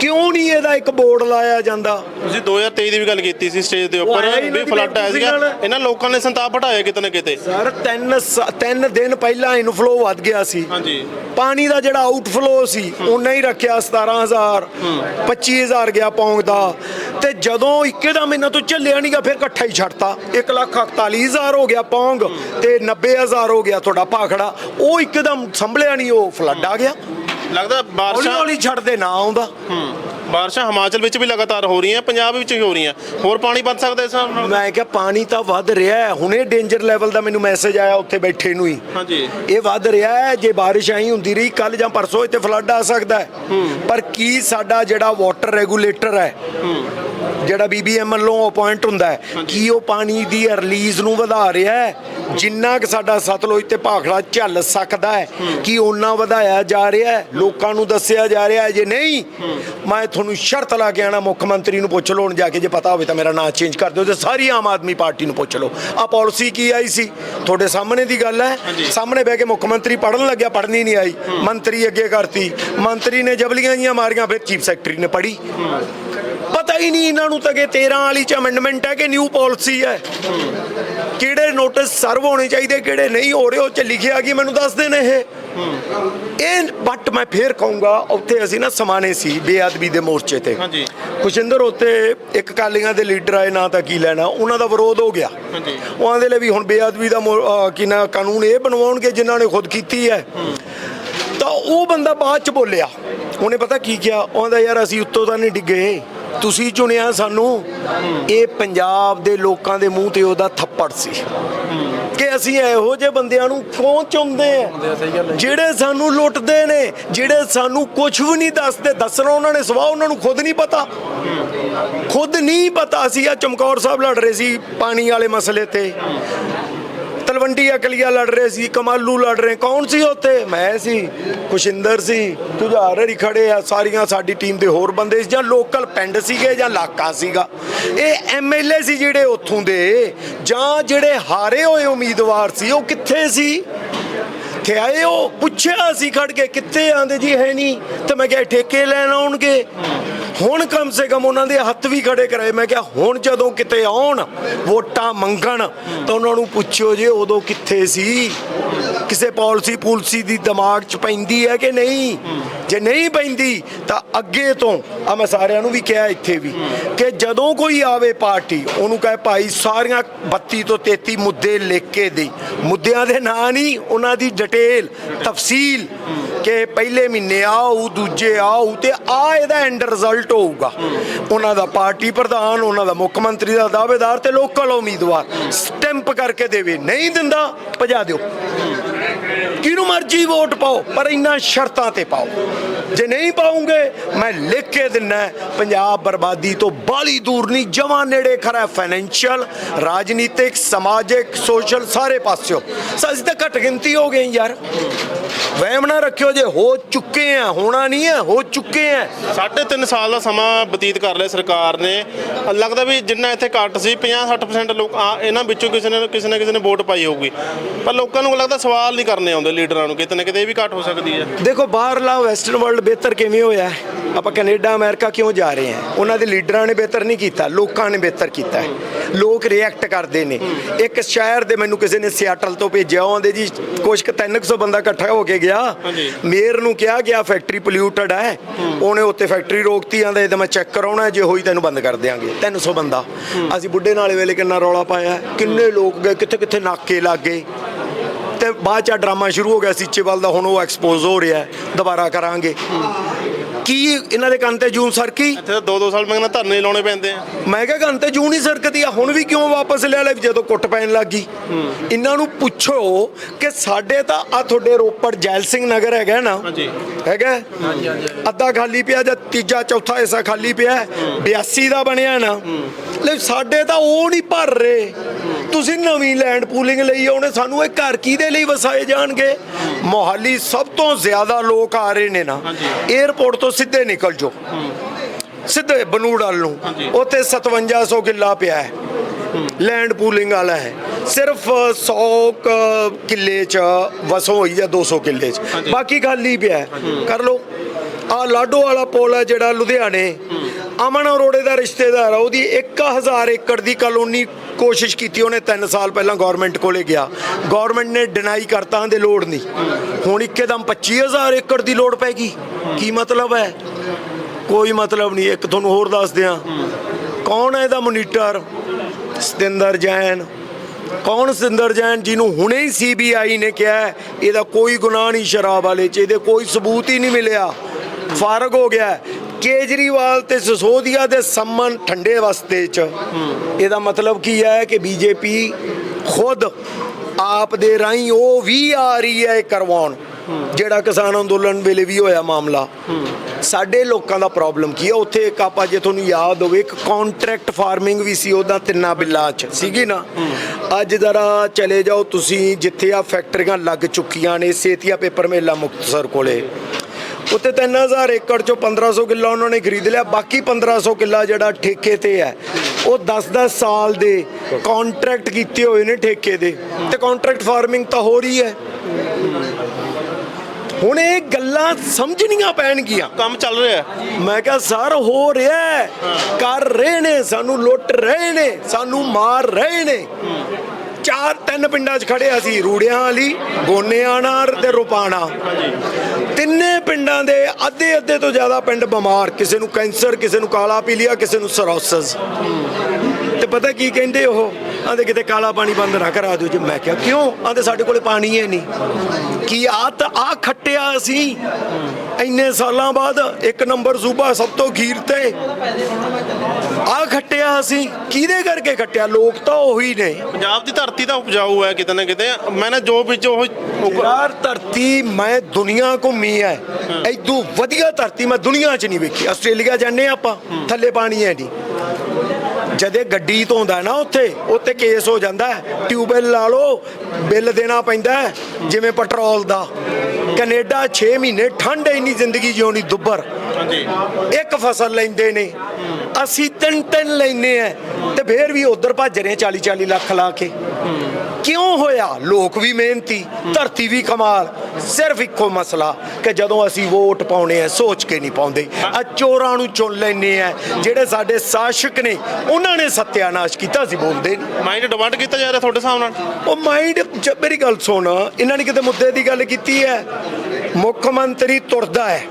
B: ਕਿਉਂ ਨਹੀਂ ਇਹਦਾ ਇੱਕ ਬੋਰਡ ਲਾਇਆ ਜਾਂਦਾ?
A: ਤੁਸੀਂ 2023 ਦੀ ਵੀ ਗੱਲ ਕੀਤੀ ਸੀ ਸਟੇਜ ਦੇ ਉੱਪਰ। ਵੀ ਫਲੱਡ ਆਇਆ ਸੀਗਾ। ਇਹਨਾਂ ਲੋਕਾਂ ਨੇ ਸੰਤਾਪ ਹਟਾਇਆ ਕਿਤੇ ਨਾ ਕਿਤੇ।
B: ਸਰ ਤਿੰਨ ਸ- ਤਿੰਨ ਦਿਨ ਪਹਿਲਾਂ ਇਨਫਲੋ ਵੱਧ ਗਿਆ ਸੀ।
A: ਹਾਂਜੀ।
B: ਪਾਣੀ ਦਾ ਜਿਹੜਾ ਆਊਟਫਲੋ ਸੀ ਉਨਾ ਹੀ ਰੱਖਿਆ 17000 25000 ਗਿਆ ਪੌਂਗ ਦਾ। ਤੇ ਜਦੋਂ ਇੱਕਦਮ ਇਹਨਾਂ ਤੋਂ ਚੱਲਿਆ ਨਹੀਂਗਾ ਫਿਰ ਇਕੱਠਾ ਹੀ ਛੱਡਤਾ। 141000 ਹੋ ਗਿਆ ਪੌਂਗ ਤੇ 90000 ਹੋ ਗਿਆ ਤੁਹਾਡਾ ਭਾਖੜਾ। ਉਹ ਇੱਕਦਮ ਸੰਭਲਿਆ ਨਹੀਂ ਉਹ ਫਲੱਡ ਆ ਗਿਆ।
A: ਲੱਗਦਾ
B: ਹੌਲੀ
A: ਬਾਰਿਸ਼ਾਂ
B: ਹੌਲੀ ਛੱਡਦੇ ਨਾ ਆਉਂਦਾ।
A: ਬਾਰਿਸ਼ਾਂ ਹਿਮਾਚਲ ਵਿੱਚ ਵੀ ਲਗਾਤਾਰ ਹੋ ਰਹੀਆਂ ਪੰਜਾਬ ਵਿੱਚ ਵੀ ਹੋ ਰਹੀਆਂ। ਹੋਰ ਪਾਣੀ ਵੱਧ ਸਕਦਾ ਇਸ ਹਿਸਾਬ ਨਾਲ?
B: ਮੈਂ ਕਿਹਾ ਪਾਣੀ ਤਾਂ ਵੱਧ ਰਿਹਾ ਹੈ। ਹੁਣੇ ਡੇਂਜਰ ਲੈਵਲ ਦਾ ਮੈਨੂੰ ਮੈਸੇਜ ਆਇਆ ਉੱਥੇ ਬੈਠੇ ਨੂੰ ਹੀ।
A: ਹਾਂਜੀ।
B: ਇਹ ਵੱਧ ਰਿਹਾ ਹੈ ਜੇ ਬਾਰਿਸ਼ ਆਈ ਹੁੰਦੀ ਰਹੀ ਕੱਲ ਜਾਂ ਪਰਸੋਂ ਇੱਥੇ ਫਲੱਡ ਆ ਸਕਦਾ ਹੈ। ਪਰ ਕੀ ਸਾਡਾ ਜਿਹੜਾ ਵਾਟਰ ਰੈਗੂਲੇਟਰ ਹੈ। ਜਿਹੜਾ ਬੀਬੀਐਮ ਵੱਲੋਂ ਅਪਾਇੰਟ ਹੁੰਦਾ ਹੈ ਕੀ ਉਹ ਪਾਣੀ ਦੀ ਰਿਲੀਜ਼ ਨੂੰ ਵਧਾ ਰਿਹਾ ਹੈ? ਜਿੰਨਾ ਕਿ ਸਾਡਾ ਸਤਲੁਜ ਤੇ ਭਾਖੜਾ ਝੱਲ ਸਕਦਾ ਹੈ ਕੀ ਉਹਨਾਂ ਵਧਾਇਆ ਜਾ ਰਿਹਾ ਹੈ? ਲੋਕਾਂ ਨੂੰ ਦੱਸਿਆ ਜਾ ਰਿਹਾ ਹੈ ਜੇ ਨਹੀਂ ਮੈਂ ਤੁਹਾਨੂੰ ਸ਼ਰਤ ਲਾ ਕੇ ਆਣਾ ਮੁੱਖ ਮੰਤਰੀ ਨੂੰ ਪੁੱਛ ਲਓ ਹੁਣ ਜਾ ਕੇ ਜੇ ਪਤਾ ਹੋਵੇ ਤਾਂ ਮੇਰਾ ਨਾਂ ਚੇਂਜ ਕਰ ਦਿਓ ਤੇ ਸਾਰੀ ਆਮ ਆਦਮੀ ਪਾਰਟੀ ਨੂੰ ਪੁੱਛ ਲਓ। ਆ ਪਾਲਿਸੀ ਕੀ ਆਈ ਸੀ? ਤੁਹਾਡੇ ਸਾਹਮਣੇ ਦੀ ਗੱਲ ਹੈ। ਸਾਹਮਣੇ ਬਹਿ ਕੇ ਮੁੱਖ ਮੰਤਰੀ ਪੜਨ ਲੱਗਿਆ ਪੜਨੀ ਨਹੀਂ ਆਈ। ਮੰਤਰੀ ਅੱਗੇ ਕਰਤੀ। ਮੰਤਰੀ ਨੇ ਜਬਲੀਆਂ ਜੀਆਂ ਮਾਰੀਆਂ ਫਿਰ ਚੀਫ ਸੈਕਟਰੀ ਨੇ ਪੜੀ ਪਤਾ ਹੀ ਨਹੀਂ ਇਹਨਾਂ ਨੂੰ ਤਾਂ ਕਿ 13 ਵਾਲੀ ਚ ਅਮੈਂਡਮੈਂਟ ਹੈ ਕਿ ਨਿਊ ਪਾਲਿਸੀ ਹੈ। ਕਿਹੜੇ ਨੋਟਿਸ ਸਰਵ ਹੋਣੇ ਚਾਹੀਦੇ ਕਿਹੜੇ ਨਹੀਂ ਹੋ ਰਹੇ ਉਹ ਚ ਲਿਖਿਆ ਕਿ ਮੈਨੂੰ ਦੱਸ ਦੇਣ ਇਹ। ਇਹ ਬਟ ਮੈਂ ਫੇਰ ਕਹੂੰਗਾ ਉੱਥੇ ਅਸੀਂ ਨਾ ਸਮਾਨੇ ਸੀ ਬੇਅਦਬੀ ਦੇ ਮੋਰਚੇ ਤੇ।
A: ਹਾਂਜੀ।
B: ਖੁਸ਼ਿੰਦਰ ਉੱਤੇ ਇੱਕ ਕਾਲੀਆਂ ਦੇ ਲੀਡਰ ਆਏ ਨਾ ਤਾਂ ਕੀ ਲੈਣਾ ਉਹਨਾਂ ਦਾ ਵਿਰੋਧ ਹੋ ਗਿਆ।
A: ਹਾਂਜੀ।
B: ਉਹ ਆਂਦੇ ਲਈ ਵੀ ਹੁਣ ਬੇਅਦਬੀ ਦਾ ਕੀ ਨਾ ਕਾਨੂੰਨ ਇਹ ਬਣਵਾਉਣਗੇ ਜਿਨ੍ਹਾਂ ਨੇ ਖੁਦ ਕੀਤੀ ਹੈ। ਤਾਂ ਉਹ ਬੰਦਾ ਬਾਅਦ ਚ ਬੋਲਿਆ। ਉਹਨੇ ਪਤਾ ਕੀ ਕਿਹਾ? ਉਹ ਆਂਦਾ ਯਾਰ ਅਸੀਂ ਉੱਤੋਂ ਤਾਂ ਨਹੀਂ ਡਿੱਗੇ। ਤੁਸੀਂ ਚੁਣਿਆ ਸਾਨੂੰ ਇਹ ਪੰਜਾਬ ਦੇ ਲੋਕਾਂ ਦੇ ਮੂੰਹ ਤੇ ਉਹਦਾ ਥੱਪੜ ਸੀ। ਕਿ ਅਸੀਂ ਇਹੋ ਜਿਹੇ ਬੰਦਿਆਂ ਨੂੰ ਕਿਉਂ ਚੁੰਮਦੇ ਆ? ਜਿਹੜੇ ਸਾਨੂੰ ਲੁੱਟਦੇ ਨੇ ਜਿਹੜੇ ਸਾਨੂੰ ਕੁਝ ਵੀ ਨਹੀਂ ਦੱਸਦੇ ਦੱਸਣਾ ਉਹਨਾਂ ਨੇ ਸਵਾਹ ਉਹਨਾਂ ਨੂੰ ਖੁਦ ਨਹੀਂ ਪਤਾ। ਖੁਦ ਨਹੀਂ ਪਤਾ ਸੀ ਆ ਚਮਕੌਰ ਸਾਹਿਬ ਲੜ ਰਹੇ ਸੀ ਪਾਣੀ ਵਾਲੇ ਮਸਲੇ ਤੇ। ਤਲਵੰਡੀ ਅਕਲੀਆ ਲੜ ਰਹੇ ਸੀ, ਕਮਾਲੂ ਲੜ ਰਹੇ, ਕੌਣ ਸੀ ਉੱਥੇ? ਮੈਂ ਸੀ ਖੁਸ਼ਿੰਦਰ ਸੀ। ਤੁਝਾਰ ਹਰੀ ਖੜੇ ਆ, ਸਾਰੀਆਂ ਸਾਡੀ ਟੀਮ ਦੇ ਹੋਰ ਬੰਦੇ ਸੀ ਜਾਂ ਲੋਕਲ ਪਿੰਡ ਸੀਗੇ ਜਾਂ ਇਲਾਕਾ ਸੀਗਾ। ਇਹ ਐਮਐਲਏ ਸੀ ਜਿਹੜੇ ਉੱਥੋਂ ਦੇ, ਜਾਂ ਜਿਹੜੇ ਹਾਰੇ ਹੋਏ ਉਮੀਦਵਾਰ ਸੀ, ਉਹ ਕਿੱਥੇ ਸੀ? ਇੱਥੇ ਆਏ ਹੋ? ਪੁੱਛਿਆ ਸੀ, ਖੜ ਕੇ ਕਿੱਥੇ ਆਂਦੇ ਜੀ, ਹੈ ਨਹੀਂ। ਤੇ ਮੈਂ ਕਿਹਾ ਠੇਕੇ ਲੈਣ ਆਉਣਗੇ। ਹੁਣ ਕਮ ਸੇ ਕਮ ਉਹਨਾਂ ਦੇ ਹੱਥ ਵੀ ਖੜੇ ਕਰਾਏ। ਮੈਂ ਕਿਹਾ, ਹੁਣ ਜਦੋਂ ਕਿਤੇ ਆਉਣ, ਵੋਟਾਂ ਮੰਗਣ, ਤਾਂ ਉਹਨਾਂ ਨੂੰ ਪੁੱਛਿਓ ਜੇ, ਉਦੋਂ ਕਿੱਥੇ ਸੀ? ਕਿਸੇ ਪਾਲਿਸੀ ਪੁਲਸੀ ਦੀ ਦਿਮਾਗ 'ਚ ਪੈਂਦੀ ਹੈ ਕਿ ਨਹੀਂ? ਜੇ ਨਹੀਂ ਪੈਂਦੀ, ਤਾਂ ਅੱਗੇ ਤੋਂ ਆ ਮੈਂ ਸਾਰਿਆਂ ਨੂੰ ਵੀ ਕਿਹਾ ਇੱਥੇ ਵੀ, ਕਿ ਜਦੋਂ ਕੋਈ ਆਵੇ ਪਾਰਟੀ, ਉਹਨੂੰ ਕਹੇ, ਭਾਈ, ਸਾਰੀਆਂ 32 ਤੋਂ 33 ਮੁੱਦੇ ਲਿਖ ਕੇ ਦੇ। ਮੁੱਦਿਆਂ ਦੇ ਨਾਂ ਨਹੀਂ, ਉਹਨਾਂ ਦੀ ਡਿਟੇਲ ਤਫਸੀਲ ਕਿ ਪਹਿਲੇ ਮਹੀਨੇ ਆਉ ਦੂਜੇ ਆਉ ਤੇ ਆ ਇਹਦਾ ਐਂਡ ਰਿਜ਼ਲਟ ਹੋਊਗਾ। ਉਹਨਾਂ ਦਾ ਪਾਰਟੀ ਪ੍ਰਧਾਨ, ਉਹਨਾਂ ਦਾ ਮੁੱਖ ਮੰਤਰੀ ਦਾ ਦਾਅਵੇਦਾਰ ਤੇ ਲੋਕਲ ਉਮੀਦਵਾਰ ਸਟੈਂਪ ਕਰਕੇ ਦੇਵੇ, ਨਹੀਂ ਦਿੰਦਾ, ਭਜਾ ਦਿਓ। ਮਰਜ਼ੀ ਵੋਟ ਪਾਓ, ਪਰ ਇੰਨਾ ਸ਼ਰਤਾਂ ਤੇ ਪਾਓ। ਜੇ ਨਹੀਂ ਪਾਉਂਗੇ, ਮੈਂ ਲਿਖ ਕੇ ਦਿੰਨਾ ਪੰਜਾਬ ਬਰਬਾਦੀ ਤੋਂ ਬਾਲੀ ਦੂਰ ਨਹੀਂ, ਜਮਾ ਨੇੜੇ ਖੜਾ ਫਾਈਨੈਂਸ਼ੀਅਲ ਰਾਜਨੀਤਿਕ, ਸਮਾਜਿਕ ਸੋਸ਼ਲ ਸਾਰੇ ਪਾਸਿਓ। ਸੋ ਅਸੀਂ ਤਾਂ ਘੱਟ ਗਿਣਤੀ ਹੋ ਗਏ ਯਾਰ। ਵਹਿਮ ਨਾ ਰੱਖਿਓ ਜੇ ਹੋ ਚੁੱਕੇ ਆ ਹੋਣਾ ਨਹੀਂ ਹੈ ਹੋ ਚੁੱਕੇ ਆ।
A: ਸਾਢੇ ਤਿੰਨ ਸਾਲ ਦਾ ਸਮਾਂ ਬਤੀਤ ਕਰ ਲਿਆ ਸਰਕਾਰ ਨੇ। ਲੱਗਦਾ ਵੀ ਜਿੰਨਾ ਇੱਥੇ ਘੱਟ ਸੀ 50-60% ਲੋਕ ਆ ਇਹਨਾਂ ਵਿੱਚੋਂ ਕਿਸੇ ਨੇ ਕਿਸੇ ਨਾ ਕਿਸੇ ਨੇ ਵੋਟ ਪਾਈ ਹੋਊਗੀ। ਪਰ ਲੋਕਾਂ ਨੂੰ ਲੱਗਦਾ ਸਵਾਲ ਨਹੀਂ ਕਰਨੇ ਆਉਂਦੇ ਲੀਡਰਾਂ ਨੂੰ ਕਿਤੇ ਨਾ ਕਿਤੇ ਇਹ ਵੀ ਘੱਟ ਹੋ ਸਕਦੀ ਹੈ।
B: ਦੇਖੋ ਬਾਹਰਲਾ ਵੈਸਟਰਨ ਵਰਲਡ ਬਿਹਤਰ ਕਿਵੇਂ ਹੋਇਆ? ਆਪਾਂ ਕੈਨੇਡਾ ਅਮਰੀਕਾ ਕਿਉਂ ਜਾ ਰਹੇ ਹਾਂ? ਉਹਨਾਂ ਦੇ ਲੀਡਰਾਂ ਨੇ ਬਿਹਤਰ ਨਹੀਂ ਕੀਤਾ ਲੋਕਾਂ ਨੇ ਬਿਹਤਰ ਕੀਤਾ ਲੋਕ ਰਿਐਕਟ ਕਰਦੇ ਨੇ। ਇੱਕ ਸ਼ਹਿਰ ਦੇ ਮੈਨੂੰ ਕਿਸੇ ਨੇ ਸਿਆਟਲ ਤੋਂ ਭੇਜਿਆ ਉਹਦੇ ਜੀ ਕੁਛ ਕੁ 300 ਬੰਦਾ ਇਕੱਠਾ ਹੋ ਕੇ ਗਿਆ। ਮੇਅਰ ਨੂੰ ਕਿਹਾ ਗਿਆ ਫੈਕਟਰੀ ਪੋਲਿਊਟਡ ਹੈ। ਉਹਨੇ ਉੱਤੇ ਫੈਕਟਰੀ ਰੋਕਤੀ ਆਂਦੇ ਤੇ ਮੈਂ ਚੈੱਕ ਕਰਾਉਣਾ ਜੇ ਹੋਈ ਤੈਨੂੰ ਬੰਦ ਕਰ ਦਿਆਂਗੇ। 300 ਬੰਦਾ। ਅਸੀਂ ਬੁੱਢੇ ਨਾਲੇ ਵੇਲੇ ਕਿੰਨਾ ਰੌਲਾ ਪਾਇਆ। ਕਿੰਨੇ ਲੋਕ ਗਏ ਕਿੱਥੇ ਕਿੱਥੇ ਨਾਕੇ ਲੱਗ ਗਏ। ਤੇ ਬਾਅਦ ਚ ਡਰਾਮਾ ਸ਼ੁਰੂ ਹੋ ਗਿਆ ਸੀਚੇਵਾਲ ਦਾ ਹੁਣ ਉਹ ਐਕਸਪੋਜ਼ ਹੋ ਰਿਹਾ। ਦੁਬਾਰਾ ਕਰਾਂਗੇ। ਕੀ ਇਹਨਾਂ ਦੇ ਕੰਨ ਤੇ ਜੂਨ ਸਰਕੀ?
A: ਇੱਥੇ ਤਾਂ 2-2 ਸਾਲ ਮੰਗਣਾ ਧਰਨੇ ਲਾਉਣੇ ਪੈਂਦੇ ਆ।
B: ਮੈਂ ਕਿਹਾ ਕੰਨ ਤੇ ਜੂਨ ਹੀ ਸਰਕਦੀ ਆ ਹੁਣ ਵੀ ਕਿਉਂ ਵਾਪਸ ਲੈ ਲੈ ਜਦੋਂ ਕੁੱਟ ਪੈਣ ਲੱਗ ਗਈ? ਇਹਨਾਂ ਨੂੰ ਪੁੱਛੋ ਕਿ ਸਾਡੇ ਤਾਂ ਆ ਤੁਹਾਡੇ ਰੋਪੜ ਜੈਲ ਸਿੰਘ ਨਗਰ ਹੈਗਾ ਨਾ?
A: ਹਾਂਜੀ।
B: ਹੈਗਾ? ਅੱਧਾ ਖਾਲੀ ਪਿਆ ਜਾਂ ਤੀਜਾ ਚੌਥਾ ਹਿੱਸਾ ਖਾਲੀ ਪਿਆ? 82 ਦਾ ਬਣਿਆ ਨਾ? ਲੈ ਸਾਡੇ ਤਾਂ ਉਹ ਨਹੀਂ ਭਰ ਰਹੇ। ਤੁਸੀਂ ਨਵੀਂ ਲੈਂਡ ਪੂਲਿੰਗ ਲਈ ਆਉਣੇ ਸਾਨੂੰ ਇਹ ਘਰ ਕਿਹਦੇ ਲਈ ਵਸਾਏ ਜਾਣਗੇ? ਮੋਹਾਲੀ ਸਭ ਤੋਂ ਜ਼ਿਆਦਾ ਲੋਕ ਆ ਰਹੇ ਨੇ ਨਾ। 에어ਪੋਰਟ ਤੋਂ ਸਿੱਧੇ ਨਿਕਲ ਜਾਓ। ਸਿੱਧੇ ਬਨੂੜ ਵੱਲ ਨੂੰ। ਉੱਥੇ 5700 ਕਿੱਲਾ ਪਿਆ ਹੈ। ਲੈਂਡ ਪੂਲਿੰਗ ਵਾਲਾ ਹੈ। ਸਿਰਫ 100 ਕੁ ਕਿੱਲੇ ਚ ਵਸੋਂ ਹੋਈ ਜਾਂ 200 ਕਿੱਲੇ ਚ। ਬਾਕੀ ਖਾਲੀ ਪਿਆ ਹੈ। ਕਰ ਲਓ। ਆ ਲਾਡੋ ਵਾਲਾ ਪੁਲ ਹੈ ਜਿਹੜਾ ਲੁਧਿਆਣੇ। ਅਮਨ ਅਰੋੜੇ ਦਾ ਰਿਸ਼ਤੇਦਾਰ ਆ, ਉਹਦੀ 1000 ਏਕੜ ਦੀ ਕਲੋਨੀ ਕੋਸ਼ਿਸ਼ ਕੀਤੀ, ਉਹਨੇ 3 ਸਾਲ ਪਹਿਲਾਂ ਗਵਰਨਮੈਂਟ ਕੋਲੇ ਗਿਆ। ਗਵਰਨਮੈਂਟ ਨੇ ਡਿਨਾਈ ਕਰਤਾ ਦੇ ਲੋੜ ਨਹੀਂ। ਹੁਣ ਇੱਕਦਮ 25000 ਏਕੜ ਦੀ ਲੋੜ ਪੈ ਗਈ। ਕੀ ਮਤਲਬ ਹੈ? ਕੋਈ ਮਤਲਬ ਨਹੀਂ। ਇੱਕ ਤੁਹਾਨੂੰ ਹੋਰ ਦੱਸ ਦਿਆਂ। ਕੌਣ ਹੈ ਇਹਦਾ ਮੋਨੀਟਰ ਸਤਿੰਦਰ ਜੈਨ। ਕੌਣ ਸਤਿੰਦਰ ਜੈਨ ਜਿਹਨੂੰ ਹੁਣੇ ਹੀ ਸੀਬੀਆਈ ਨੇ ਕਿਹਾ, ਇਹਦਾ ਕੋਈ ਗੁਨਾਹ ਨਹੀਂ ਸ਼ਰਾਬ ਵਾਲੇ 'ਚ, ਇਹਦੇ ਕੋਈ ਸਬੂਤ ਹੀ ਨਹੀਂ ਮਿਲਿਆ। ਫਾਰਗ ਹੋ ਗਿਆ। ਕੇਜਰੀਵਾਲ ਤੇ ਸਸੋਦੀਆ ਦੇ ਸੰਮਨ ਠੰਡੇ ਵਾਸਤੇ 'ਚ। ਇਹਦਾ ਮਤਲਬ ਕੀ ਹੈ ਕਿ ਬੀਜੇਪੀ ਖੁਦ ਆਪ ਦੇ ਰਾਹੀਂ ਉਹ ਵੀ ਆ ਰਹੀ ਹੈ ਕਰਵਾਉਣ। ਜਿਹੜਾ ਕਿਸਾਨ ਅੰਦੋਲਨ ਵੇਲੇ ਵੀ ਹੋਇਆ ਮਾਮਲਾ। ਸਾਡੇ ਲੋਕਾਂ ਦਾ ਪ੍ਰੋਬਲਮ ਕੀ ਹੈ? ਉੱਥੇ ਇੱਕ ਆਪਾਂ ਜੇ ਤੁਹਾਨੂੰ ਯਾਦ ਹੋਵੇ, ਇੱਕ ਕੰਟਰੈਕਟ ਫਾਰਮਿੰਗ ਵੀ ਸੀ ਉਹਦਾ ਤਿੰਨਾਂ ਬਿੱਲਾਂ 'ਚ। ਸੀਗੀ ਨਾ? ਅੱਜ ਜ਼ਰਾ ਚਲੇ ਜਾਓ ਤੁਸੀਂ, ਜਿੱਥੇ ਆ ਫੈਕਟਰੀਆਂ ਲੱਗ ਚੁੱਕੀਆਂ ਨੇ, ਸੇਤੀਆ ਪੇਪਰ ਮੇਲਾ ਮੁਕਤਸਰ ਕੋਲੇ। ਉੱਤੇ 3000 ਏਕੜ ਚੋਂ 1500 ਕਿੱਲਾ ਉਹਨਾਂ ਨੇ ਖਰੀਦ ਲਿਆ। ਬਾਕੀ 1500 ਕਿੱਲਾ ਜਿਹੜਾ ਠੇਕੇ ਤੇ ਹੈ ਉਹ 10-10 ਸਾਲ ਦੇ ਕੰਟਰੈਕਟ ਕੀਤੇ ਹੋਏ ਨੇ ਠੇਕੇ ਦੇ। ਤੇ ਕੰਟਰੈਕਟ ਫਾਰਮਿੰਗ ਤਾਂ ਹੋ ਰਹੀ ਹੈ। ਹੁਣ ਇਹ ਗੱਲਾਂ ਸਮਝਣੀਆਂ ਪੈਣਗੀਆਂ।
A: ਕੰਮ ਚੱਲ ਰਿਹਾ
B: ਮੈਂ ਕਿਹਾ ਸਰ ਹੋ ਰਿਹਾ। ਕਰ ਰਹੇ ਨੇ ਸਾਨੂੰ ਲੁੱਟ ਰਹੇ ਨੇ ਸਾਨੂੰ ਮਾਰ ਰਹੇ ਨੇ। ਚਾਰ, ਤਿੰਨ ਪਿੰਡਾਂ 'ਚ ਖੜਿਆ ਸੀ ਰੂੜਿਆਂ ਵਾਲੀ ਗੋਨੇਆਣਾ ਤੇ ਰੁਪਾਣਾ। ਤਿੰਨੇ ਪਿੰਡਾਂ ਦੇ ਅੱਧੇ ਅੱਧੇ ਤੋਂ ਜ਼ਿਆਦਾ ਪਿੰਡ ਬਿਮਾਰ, ਕਿਸੇ ਨੂੰ ਕੈਂਸਰ, ਕਿਸੇ ਨੂੰ ਕਾਲਾ ਪੀਲੀਆ, ਕਿਸੇ ਨੂੰ ਸਰੋਸਸ ਤੇ ਪਤਾ ਕੀ ਕਹਿੰਦੇ ਉਹ? ਆਂਦੇ ਕਿਤੇ ਕਾਲਾ ਪਾਣੀ ਬੰਦ ਨਾ ਕਰਾ ਦਿਓ ਜੀ। ਮੈਂ ਕਿਹਾ ਕਿਉਂ? ਆਂਦੇ ਸਾਡੇ ਕੋਲੇ ਪਾਣੀ ਹੈ ਨਹੀਂ। ਕੀ ਆ ਤਾਂ ਆ ਖੱਟਿਆ ਅਸੀਂ? ਇੰਨੇ ਸਾਲਾਂ ਬਾਅਦ ਇੱਕ ਨੰਬਰ ਸੂਬਾ ਸਭ ਤੋਂ ਖੀਰ ਤੇ। ਆ ਖੱਟਿਆ ਅਸੀਂ। ਕਿਹਦੇ ਕਰਕੇ ਖੱਟਿਆ? ਲੋਕ ਤਾਂ ਉਹੀ ਨੇ।
A: ਪੰਜਾਬ ਦੀ ਧਰਤੀ ਤਾਂ ਉਪਜਾਊ ਹੈ ਕਿਤੇ ਨਾ ਕਿਤੇ। ਮੈਂ ਨਾ ਜੋ ਵਿੱਚ ਉਹ
B: ਯਾਰ ਧਰਤੀ ਮੈਂ ਦੁਨੀਆ ਘੁੰਮੀ ਐ ਐਦੂ ਵਧੀਆ ਧਰਤੀ ਮੈਂ ਦੁਨੀਆ 'ਚ ਨਹੀਂ ਵੇਖੀ। ਆਸਟ੍ਰੇਲੀਆ ਜਾਂਦੇ ਆਪਾਂ। ਥੱਲੇ ਪਾਣੀ ਹੈ ਨਹੀਂ। ਜਦੇ ਗੱਡੀ ਧੋਂਦਾ ਨਾ ਉੱਥੇ ਉੱਤੇ ਕੇਸ ਹੋ ਜਾਂਦਾ ਹੈ। ਟਿਊਬਵੈਲ ਲਾ ਲਓ, ਬਿੱਲ ਦੇਣਾ ਪੈਂਦਾ ਜਿਵੇਂ ਪੈਟਰੋਲ ਦਾ ਕੈਨੇਡਾ 6 ਮਹੀਨੇ ਠੰਡ ਇੰਨੀ ਜ਼ਿੰਦਗੀ ਜਿਉਣੀ ਦੁੱਬਰ ਇੱਕ ਫਸਲ ਲੈਂਦੇ ਨੇ। ਅਸੀਂ ਤਿੰਨ ਤਿੰਨ ਲੈਨੇ ਆ ਤੇ ਫੇਰ ਵੀ ਉਧਰ ਭੱਜ ਰਹੇ 40 40 ਲੱਖ ਲਾ ਕੇ। ਕਿਉਂ ਹੋਇਆ? ਲੋਕ ਵੀ ਮਿਹਨਤੀ ਧਰਤੀ ਵੀ ਕਮਾਲ। ਸਿਰਫ ਇੱਕੋ ਮਸਲਾ ਕਿ ਜਦੋਂ ਅਸੀਂ ਵੋਟ ਪਾਉਣੇ ਆ ਸੋਚ ਕੇ ਨਹੀਂ ਪਾਉਂਦੇ। ਆ ਚੋਰਾਂ ਨੂੰ ਚੁਣ ਲੈਨੇ ਆ। ਜਿਹੜੇ ਸਾਡੇ ਸ਼ਾਸਕ ਨੇ ਉਹਨਾਂ ਨੇ ਸਤਿਆਨਾਸ਼ ਕੀਤਾ ਸੀ ਬੋਲਦੇ ਨਹੀਂ।
A: ਮਾਈਂਡ ਡਿਮਾਂਡ ਕੀਤਾ ਜਾ ਰਿਹਾ ਤੁਹਾਡੇ ਹਿਸਾਬ ਨਾਲ?
B: ਉਹ ਮਾਈਂਡ ਮੇਰੀ ਗੱਲ ਸੁਣ। ਇਹਨਾਂ ਨੇ ਕਿਤੇ ਮੁੱਦੇ ਦੀ ਗੱਲ ਕੀਤੀ ਹੈ? ਮੁੱਖ ਮੰਤਰੀ ਤੁਰਦਾ ਹੈ।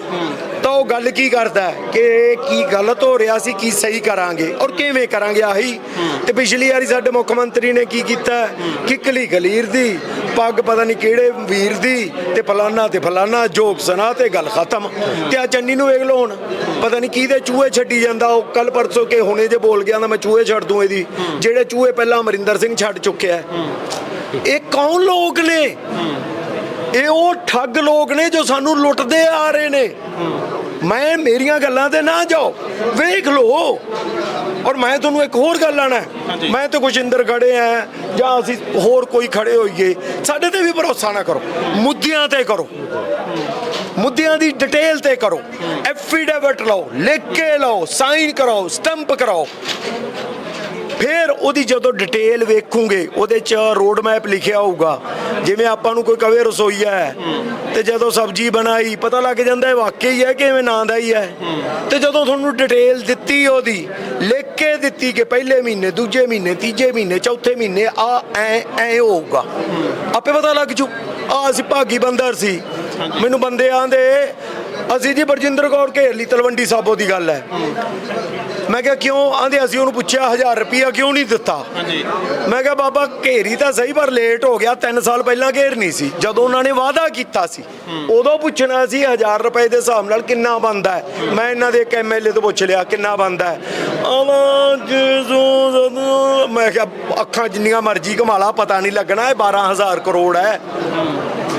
B: ਤਾਂ ਉਹ ਗੱਲ ਕੀ ਕਰਦਾ ਹੈ ਕਿ ਕੀ ਗਲਤ ਹੋ ਰਿਹਾ ਸੀ, ਕੀ ਸਹੀ ਕਰਾਂਗੇ ਔਰ ਕਿਵੇਂ ਕਰਾਂਗੇ ਆਹੀ। ਤੇ ਪਿਛਲੀ ਵਾਰੀ ਸਾਡੇ ਮੁੱਖ ਮੰਤਰੀ ਨੇ ਕੀ ਕੀਤਾ ਕਿਕਲੀ ਗਲੀਰ ਦੀ, ਪੱਗ ਪਤਾ ਨਹੀਂ ਕਿਹੜੇ ਵੀਰ ਦੀ ਤੇ ਫਲਾਨਾ ਤੇ ਫਲਾਨਾ ਜੋਕ ਸੁਣਾ ਤੇ ਗੱਲ ਖਤਮ। ਤੇ ਆ ਚੰਨੀ ਨੂੰ ਵੇਖ ਲਓ ਹੁਣ, ਪਤਾ ਨਹੀਂ ਕਿਹਦੇ ਚੂਹੇ ਛੱਡੀ ਜਾਂਦਾ ਉਹ। ਕੱਲ ਪਰਸੋਂ ਕੇ ਹੁਣੇ ਜੇ ਬੋਲ ਗਿਆ ਤਾਂ ਮੈਂ ਚੂਹੇ ਛੱਡ ਦੂੰ ਇਹਦੀ। ਜਿਹੜੇ ਚੂਹੇ ਪਹਿਲਾਂ ਅਮਰਿੰਦਰ ਸਿੰਘ ਛੱਡ ਚੁੱਕਿਆ ਇਹ ਕੌਣ ਲੋਕ ਨੇ? ਇਹ ਉਹ ਠੱਗ ਲੋਕ ਨੇ ਜੋ ਸਾਨੂੰ ਲੁੱਟਦੇ ਆ ਰਹੇ ਨੇ। ਮੈਂ ਮੇਰੀਆਂ ਗੱਲਾਂ ਤੇ ਨਾ ਜਾਓ। ਵੇਖ ਲਓ। ਔਰ ਮੈਂ ਤੁਹਾਨੂੰ ਇੱਕ ਹੋਰ ਗੱਲ ਆਣਾ। ਮੈਂ ਤੇ ਕੁਸ਼ਿੰਦਰ ਖੜੇ ਆ ਜਾਂ ਅਸੀਂ ਹੋਰ ਕੋਈ ਖੜੇ ਹੋਈਏ। ਸਾਡੇ ਤੇ ਵੀ ਭਰੋਸਾ ਨਾ ਕਰੋ। ਮੁੱਦਿਆਂ ਤੇ ਕਰੋ। ਮੁੱਦਿਆਂ ਦੀ ਡਿਟੇਲ ਤੇ ਕਰੋ। ਐਫੀਡੇਵਿਟ ਲਓ ਲਿਖ ਕੇ ਲਓ ਸਾਈਨ ਕਰਾਓ ਸਟੰਪ ਕਰਾਓ। ਫਿਰ ਉਹਦੀ ਜਦੋਂ ਡਿਟੇਲ ਵੇਖੂਗੇ ਉਹਦੇ ਚ ਰੋਡ ਮੈਪ ਲਿਖਿਆ ਹੋਊਗਾ। ਜਿਵੇਂ ਆਪਾਂ ਨੂੰ ਕੋਈ ਕਵੇ ਰਸੋਈਆ ਹੈ ਤੇ ਜਦੋਂ ਸਬਜ਼ੀ ਬਣਾਈ ਪਤਾ ਲੱਗ ਜਾਂਦਾ ਹੈ ਵਾਕਈ ਹੈ ਕਿ ਐਵੇਂ ਨਾਂ ਦਾ ਹੀ ਹੈ। ਤੇ ਜਦੋਂ ਤੁਹਾਨੂੰ ਡਿਟੇਲ ਦਿੱਤੀ ਉਹਦੀ ਲਿਖ ਕੇ ਦਿੱਤੀ ਕਿ ਪਹਿਲੇ ਮਹੀਨੇ ਦੂਜੇ ਮਹੀਨੇ ਤੀਜੇ ਮਹੀਨੇ ਚੌਥੇ ਮਹੀਨੇ ਆ ਐ ਐ ਹੋਊਗਾ। ਆਪੇ ਪਤਾ ਲੱਗ ਜੂ ਆ ਅਸੀਂ ਭਾਗੀ ਬੰਦਰ ਸੀ। ਮੈਨੂੰ ਬੰਦੇ ਆਂਦੇ ਅਸੀਂ ਜੀ ਬਰਜਿੰਦਰ ਕੌਰ ਘੇਰ ਲਈ ਤਲਵੰਡੀ ਸਾਬੋ ਦੀ ਗੱਲ ਹੈ। ਮੈਂ ਕਿਹਾ ਕਿਉਂ? ਆਂਦੇ ਅਸੀਂ ਉਹਨੂੰ ਪੁੱਛਿਆ 1000 ਰੁਪਿਆ ਕਿਉਂ ਨਹੀਂ ਦਿੱਤਾ?
A: ਹਾਂਜੀ।
B: ਮੈਂ ਕਿਹਾ ਬਾਬਾ ਘੇਰੀ ਤਾਂ ਸਹੀ ਪਰ ਲੇਟ ਹੋ ਗਿਆ 3 ਸਾਲ ਪਹਿਲਾਂ ਘੇਰਨੀ ਸੀ। ਜਦੋਂ ਉਹਨਾਂ ਨੇ ਵਾਅਦਾ ਕੀਤਾ ਸੀ ਉਦੋਂ ਪੁੱਛਣਾ ਸੀ 1000 ਰੁਪਏ ਦੇ ਹਿਸਾਬ ਨਾਲ ਕਿੰਨਾ ਬਣਦਾ ਹੈ? ਮੈਂ ਇਹਨਾਂ ਦੇ ਇੱਕ ਐਮਐਲਏ ਤੋਂ ਪੁੱਛ ਲਿਆ ਕਿੰਨਾ ਬਣਦਾ ਹੈ? ਮੈਂ ਕਿਹਾ ਅੱਖਾਂ ਜਿੰਨੀਆਂ ਮਰਜ਼ੀ ਕਮਾਲਾ ਪਤਾ ਨਹੀਂ ਲੱਗਣਾ ਇਹ 12000 ਕਰੋੜ ਹੈ।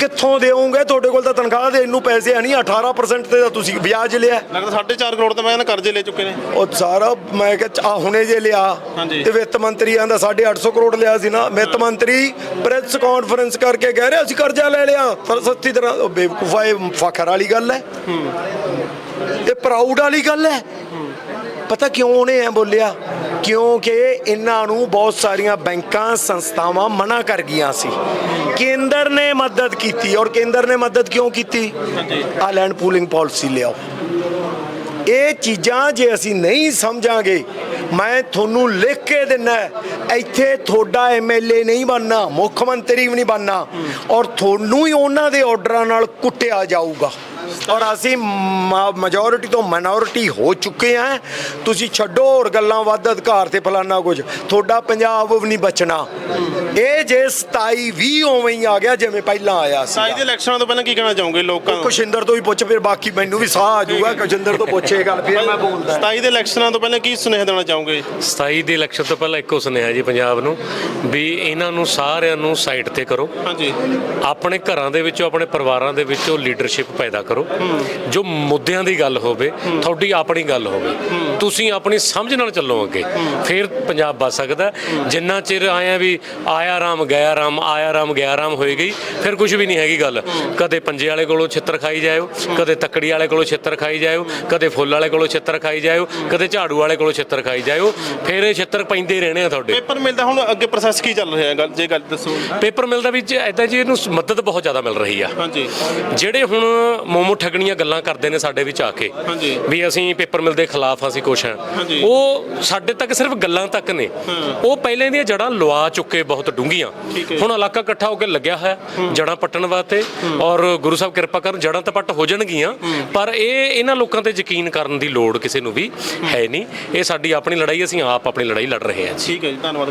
B: ਕਿੱਥੋਂ ਦੇਵੋਗੇ? ਤੁਹਾਡੇ ਕੋਲ ਤਾਂ ਤਨਖਾਹ ਦੇਣ ਨੂੰ ਪੈਸੇ ਹੈ ਨਹੀਂ 18% ਤੇ ਤਾਂ ਤੁਸੀਂ ਵਿਆਜ ਲਿਆ।
A: ਲੱਗਦਾ 4.5 ਕਰੋੜ ਤਾਂ ਮੈਂ ਕਹਿੰਦਾ ਕਰਜ਼ੇ ਲੈ ਚੁੱਕੇ ਨੇ।
B: ਉਹ ਸਾਰਾ ਮੈਂ ਕਿਹਾ ਆ ਹੁਣੇ ਜੇ ਲਿਆ।
A: ਹਾਂਜੀ।
B: ਤੇ ਵਿੱਤ ਮੰਤਰੀ ਆਂਦਾ 850 ਕਰੋੜ ਲਿਆ ਸੀ ਨਾ। ਵਿੱਤ ਮੰਤਰੀ ਪ੍ਰੈਸ ਕਾਨਫਰੰਸ ਕਰਕੇ ਕਹਿ ਰਿਹਾ ਅਸੀਂ ਕਰਜ਼ਾ ਲੈ ਲਿਆ। ਪਰ ਸੱਚੀ ਤਰ੍ਹਾਂ ਉਹ ਬੇਵਕੂਫਾ ਇਹ ਫਖਰ ਵਾਲੀ ਗੱਲ ਹੈ। ਇਹ ਪ੍ਰਾਊਡ ਵਾਲੀ ਗੱਲ ਹੈ। ਪਤਾ ਕਿਉਂ ਉਹਨੇ ਐ ਬੋਲਿਆ? ਕਿਉਂਕਿ ਇਹਨਾਂ ਨੂੰ ਬਹੁਤ ਸਾਰੀਆਂ ਬੈਂਕਾਂ ਸੰਸਥਾਵਾਂ ਮਨਾ ਕਰ ਗਈਆਂ ਸੀ। ਕੇਂਦਰ ਨੇ ਮਦਦ ਕੀਤੀ ਔਰ ਕੇਂਦਰ ਨੇ ਮਦਦ ਕਿਉਂ ਕੀਤੀ? ਆ ਲੈਂਡ ਪੂਲਿੰਗ ਪਾਲਿਸੀ ਲਿਆਓ। ਇਹ ਚੀਜ਼ਾਂ ਜੇ ਅਸੀਂ ਨਹੀਂ ਸਮਝਾਂਗੇ ਮੈਂ ਤੁਹਾਨੂੰ ਲਿਖ ਕੇ ਦਿੰਨਾ ਇੱਥੇ ਤੁਹਾਡਾ ਐਮਐਲਏ ਨਹੀਂ ਬਣਨਾ ਮੁੱਖ ਮੰਤਰੀ ਵੀ ਨਹੀਂ ਬਣਨਾ ਔਰ ਤੁਹਾਨੂੰ ਹੀ ਉਹਨਾਂ ਦੇ ਆਰਡਰਾਂ ਨਾਲ ਕੁੱਟਿਆ ਜਾਊਗਾ। ਔਰ ਅਸੀਂ ਮੈਜੋਰਿਟੀ ਤੋਂ ਮਾਈਨੋਰਿਟੀ ਹੋ ਚੁੱਕੇ ਆ ਤੁਸੀਂ ਛੱਡੋ ਹੋਰ ਗੱਲਾਂ ਵੱਧ ਅਧਿਕਾਰ ਤੇ ਫਲਾਨਾ ਕੁਝ। ਤੁਹਾਡਾ ਪੰਜਾਬ ਵੀ ਨਹੀਂ ਬਚਣਾ। ਇਹ ਜੇ 27 20 ਉਵੇਂ ਹੀ ਆ ਗਿਆ ਜਿਵੇਂ ਪਹਿਲਾਂ ਆਇਆ ਸੀ।
A: ਸਾਈ ਦੇ ਇਲੈਕਸ਼ਨਾਂ ਤੋਂ ਪਹਿਲਾਂ ਕੀ ਕਹਿਣਾ ਚਾਹੋਗੇ ਲੋਕਾਂ ਨੂੰ?
B: ਕੁਸ਼ਿੰਦਰ ਤੋਂ ਹੀ ਪੁੱਛ ਫਿਰ ਬਾਕੀ ਮੈਨੂੰ ਵੀ ਸਾਹ ਆ ਜਾਊਗਾ ਕੁਸ਼ਿੰਦਰ ਤੋਂ ਪੁੱਛੇ ਗੱਲ ਫਿਰ ਮੈਂ ਬੋਲਦਾ।
A: 27 ਦੇ ਇਲੈਕਸ਼ਨਾਂ ਤੋਂ ਪਹਿਲਾਂ ਕੀ ਸੁਨੇਹਾ ਦੇਣਾ ਚਾਹੋਗੇ?
C: 27 ਦੇ ਇਲੈਕਸ਼ਨ ਤੋਂ ਪਹਿਲਾਂ ਇੱਕੋ ਸੁਨੇਹਾ ਜੀ ਪੰਜਾਬ ਨੂੰ ਵੀ ਇਹਨਾਂ ਨੂੰ ਸਾਰਿਆਂ ਨੂੰ ਸਾਈਡ ਤੇ ਕਰੋ।
A: ਹਾਂਜੀ।
C: ਆਪਣੇ ਘਰਾਂ ਦੇ ਵਿੱਚੋਂ ਆਪਣੇ ਪਰਿਵਾਰਾਂ ਦੇ ਵਿੱਚੋਂ ਲੀਡਰਸ਼ਿਪ ਪੈਦਾ ਕਰੋ। ਜੋ ਮੁੱਦਿਆਂ ਦੀ ਗੱਲ ਹੋਵੇ ਤੁਹਾਡੀ ਆਪਣੀ ਗੱਲ ਹੋਵੇ ਤੁਸੀਂ ਆਪਣੀ ਸਮਝ ਨਾਲ ਚੱਲੋ ਅੱਗੇ। ਫਿਰ ਪੰਜਾਬ ਬਚ ਸਕਦਾ। ਜਿੰਨਾ ਚਿਰ ਆਇਆ ਵੀ ਆਇਆ ਰਾਮ ਗਿਆ ਰਾਮ ਆਇਆ ਰਾਮ ਗਿਆ ਰਾਮ ਹੋਏ ਗਈ ਫਿਰ ਕੁਝ ਵੀ ਨਹੀਂ ਹੈਗੀ ਗੱਲ। ਕਦੇ ਪੰਜੇ ਵਾਲੇ ਕੋਲੋਂ ਛਿੱਤਰ ਖਾਈ ਜਾਇਓ ਕਦੇ ਤੱਕੜੀ ਵਾਲੇ ਕੋਲੋਂ ਛਿੱਤਰ ਖਾਈ ਜਾਇਓ ਕਦੇ ਫੁੱਲ ਵਾਲੇ ਕੋਲੋਂ ਛਿੱਤਰ ਖਾਈ ਜਾਇਓ ਕਦੇ ਝਾੜੂ ਵਾਲੇ ਕੋਲੋਂ ਛਿੱਤਰ ਖਾਈ ਜਾਇਓ ਫਿਰ ਇਹ ਛਿੱਤਰ ਪੈਂਦੇ ਰਹਿਣੇ ਆ ਤੁਹਾਡੇ।
A: ਪੇਪਰ ਮਿਲਦਾ ਹੁਣ ਅੱਗੇ ਪ੍ਰੋਸੈਸ ਕੀ ਚੱਲ ਰਿਹਾ ਹੈ ਗੱਲ ਜੇ ਗੱਲ ਦੱਸੋ।
C: ਪੇਪਰ ਮਿਲਦਾ ਵਿੱਚ ਐਦਾਂ ਜੀ ਇਹਨੂੰ ਮਦਦ ਬਹੁਤ ਜ਼ਿਆਦਾ ਮਿਲ ਰਹੀ ਆ।
A: ਹਾਂਜੀ।
C: ਜਿਹੜੇ ਹੁਣ ਮੋਮੋ ਠੱਗਣੀਆਂ ਗੱਲਾਂ ਕਰਦੇ ਨੇ ਸਾਡੇ ਵਿੱਚ ਆ ਕੇ। ਵੀ ਅਸੀਂ ਪੇਪਰ ਮਿਲ ਦੇ ਖਿਲਾਫ ਅਸੀਂ ਕੁਛ ਹਾਂ। ਉਹ ਸਾਡੇ ਤੱਕ ਸਿਰਫ ਗੱਲਾਂ ਤੱਕ ਨੇ। ਉਹ ਪਹਿਲੇ ਦੀਆਂ ਜੜਾਂ ਲਵਾ ਚੁੱਕੇ ਬਹੁਤ ਡੂੰਘੀਆਂ। ਹੁਣ ਇਲਾਕਾ ਇਕੱਠਾ ਹੋ ਕੇ ਲੱਗਿਆ ਹੋਇਆ ਜੜਾਂ ਪੱਟਣ ਵਾਸਤੇ। ਔਰ ਗੁਰੂ ਸਾਹਿਬ ਕਿਰਪਾ ਕਰਨ ਜੜਾਂ ਤਾਂ ਪੱਟ ਹੋ ਜਾਣਗੀਆਂ। ਪਰ ਇਹ ਇਹਨਾਂ ਲੋਕਾਂ ਤੇ ਯਕੀਨ ਕਰਨ ਦੀ ਲੋੜ ਕਿਸੇ ਨੂੰ ਵੀ ਹੈ ਨਹੀਂ। ਇਹ ਸਾਡੀ ਆਪਣੀ ਲੜਾਈ ਅਸੀਂ ਆਪ ਆਪਣੀ ਲੜਾਈ ਲੜ ਰਹੇ ਹਾਂ
A: ਠੀਕ ਹੈ ਜੀ ਧੰਨਵਾਦ।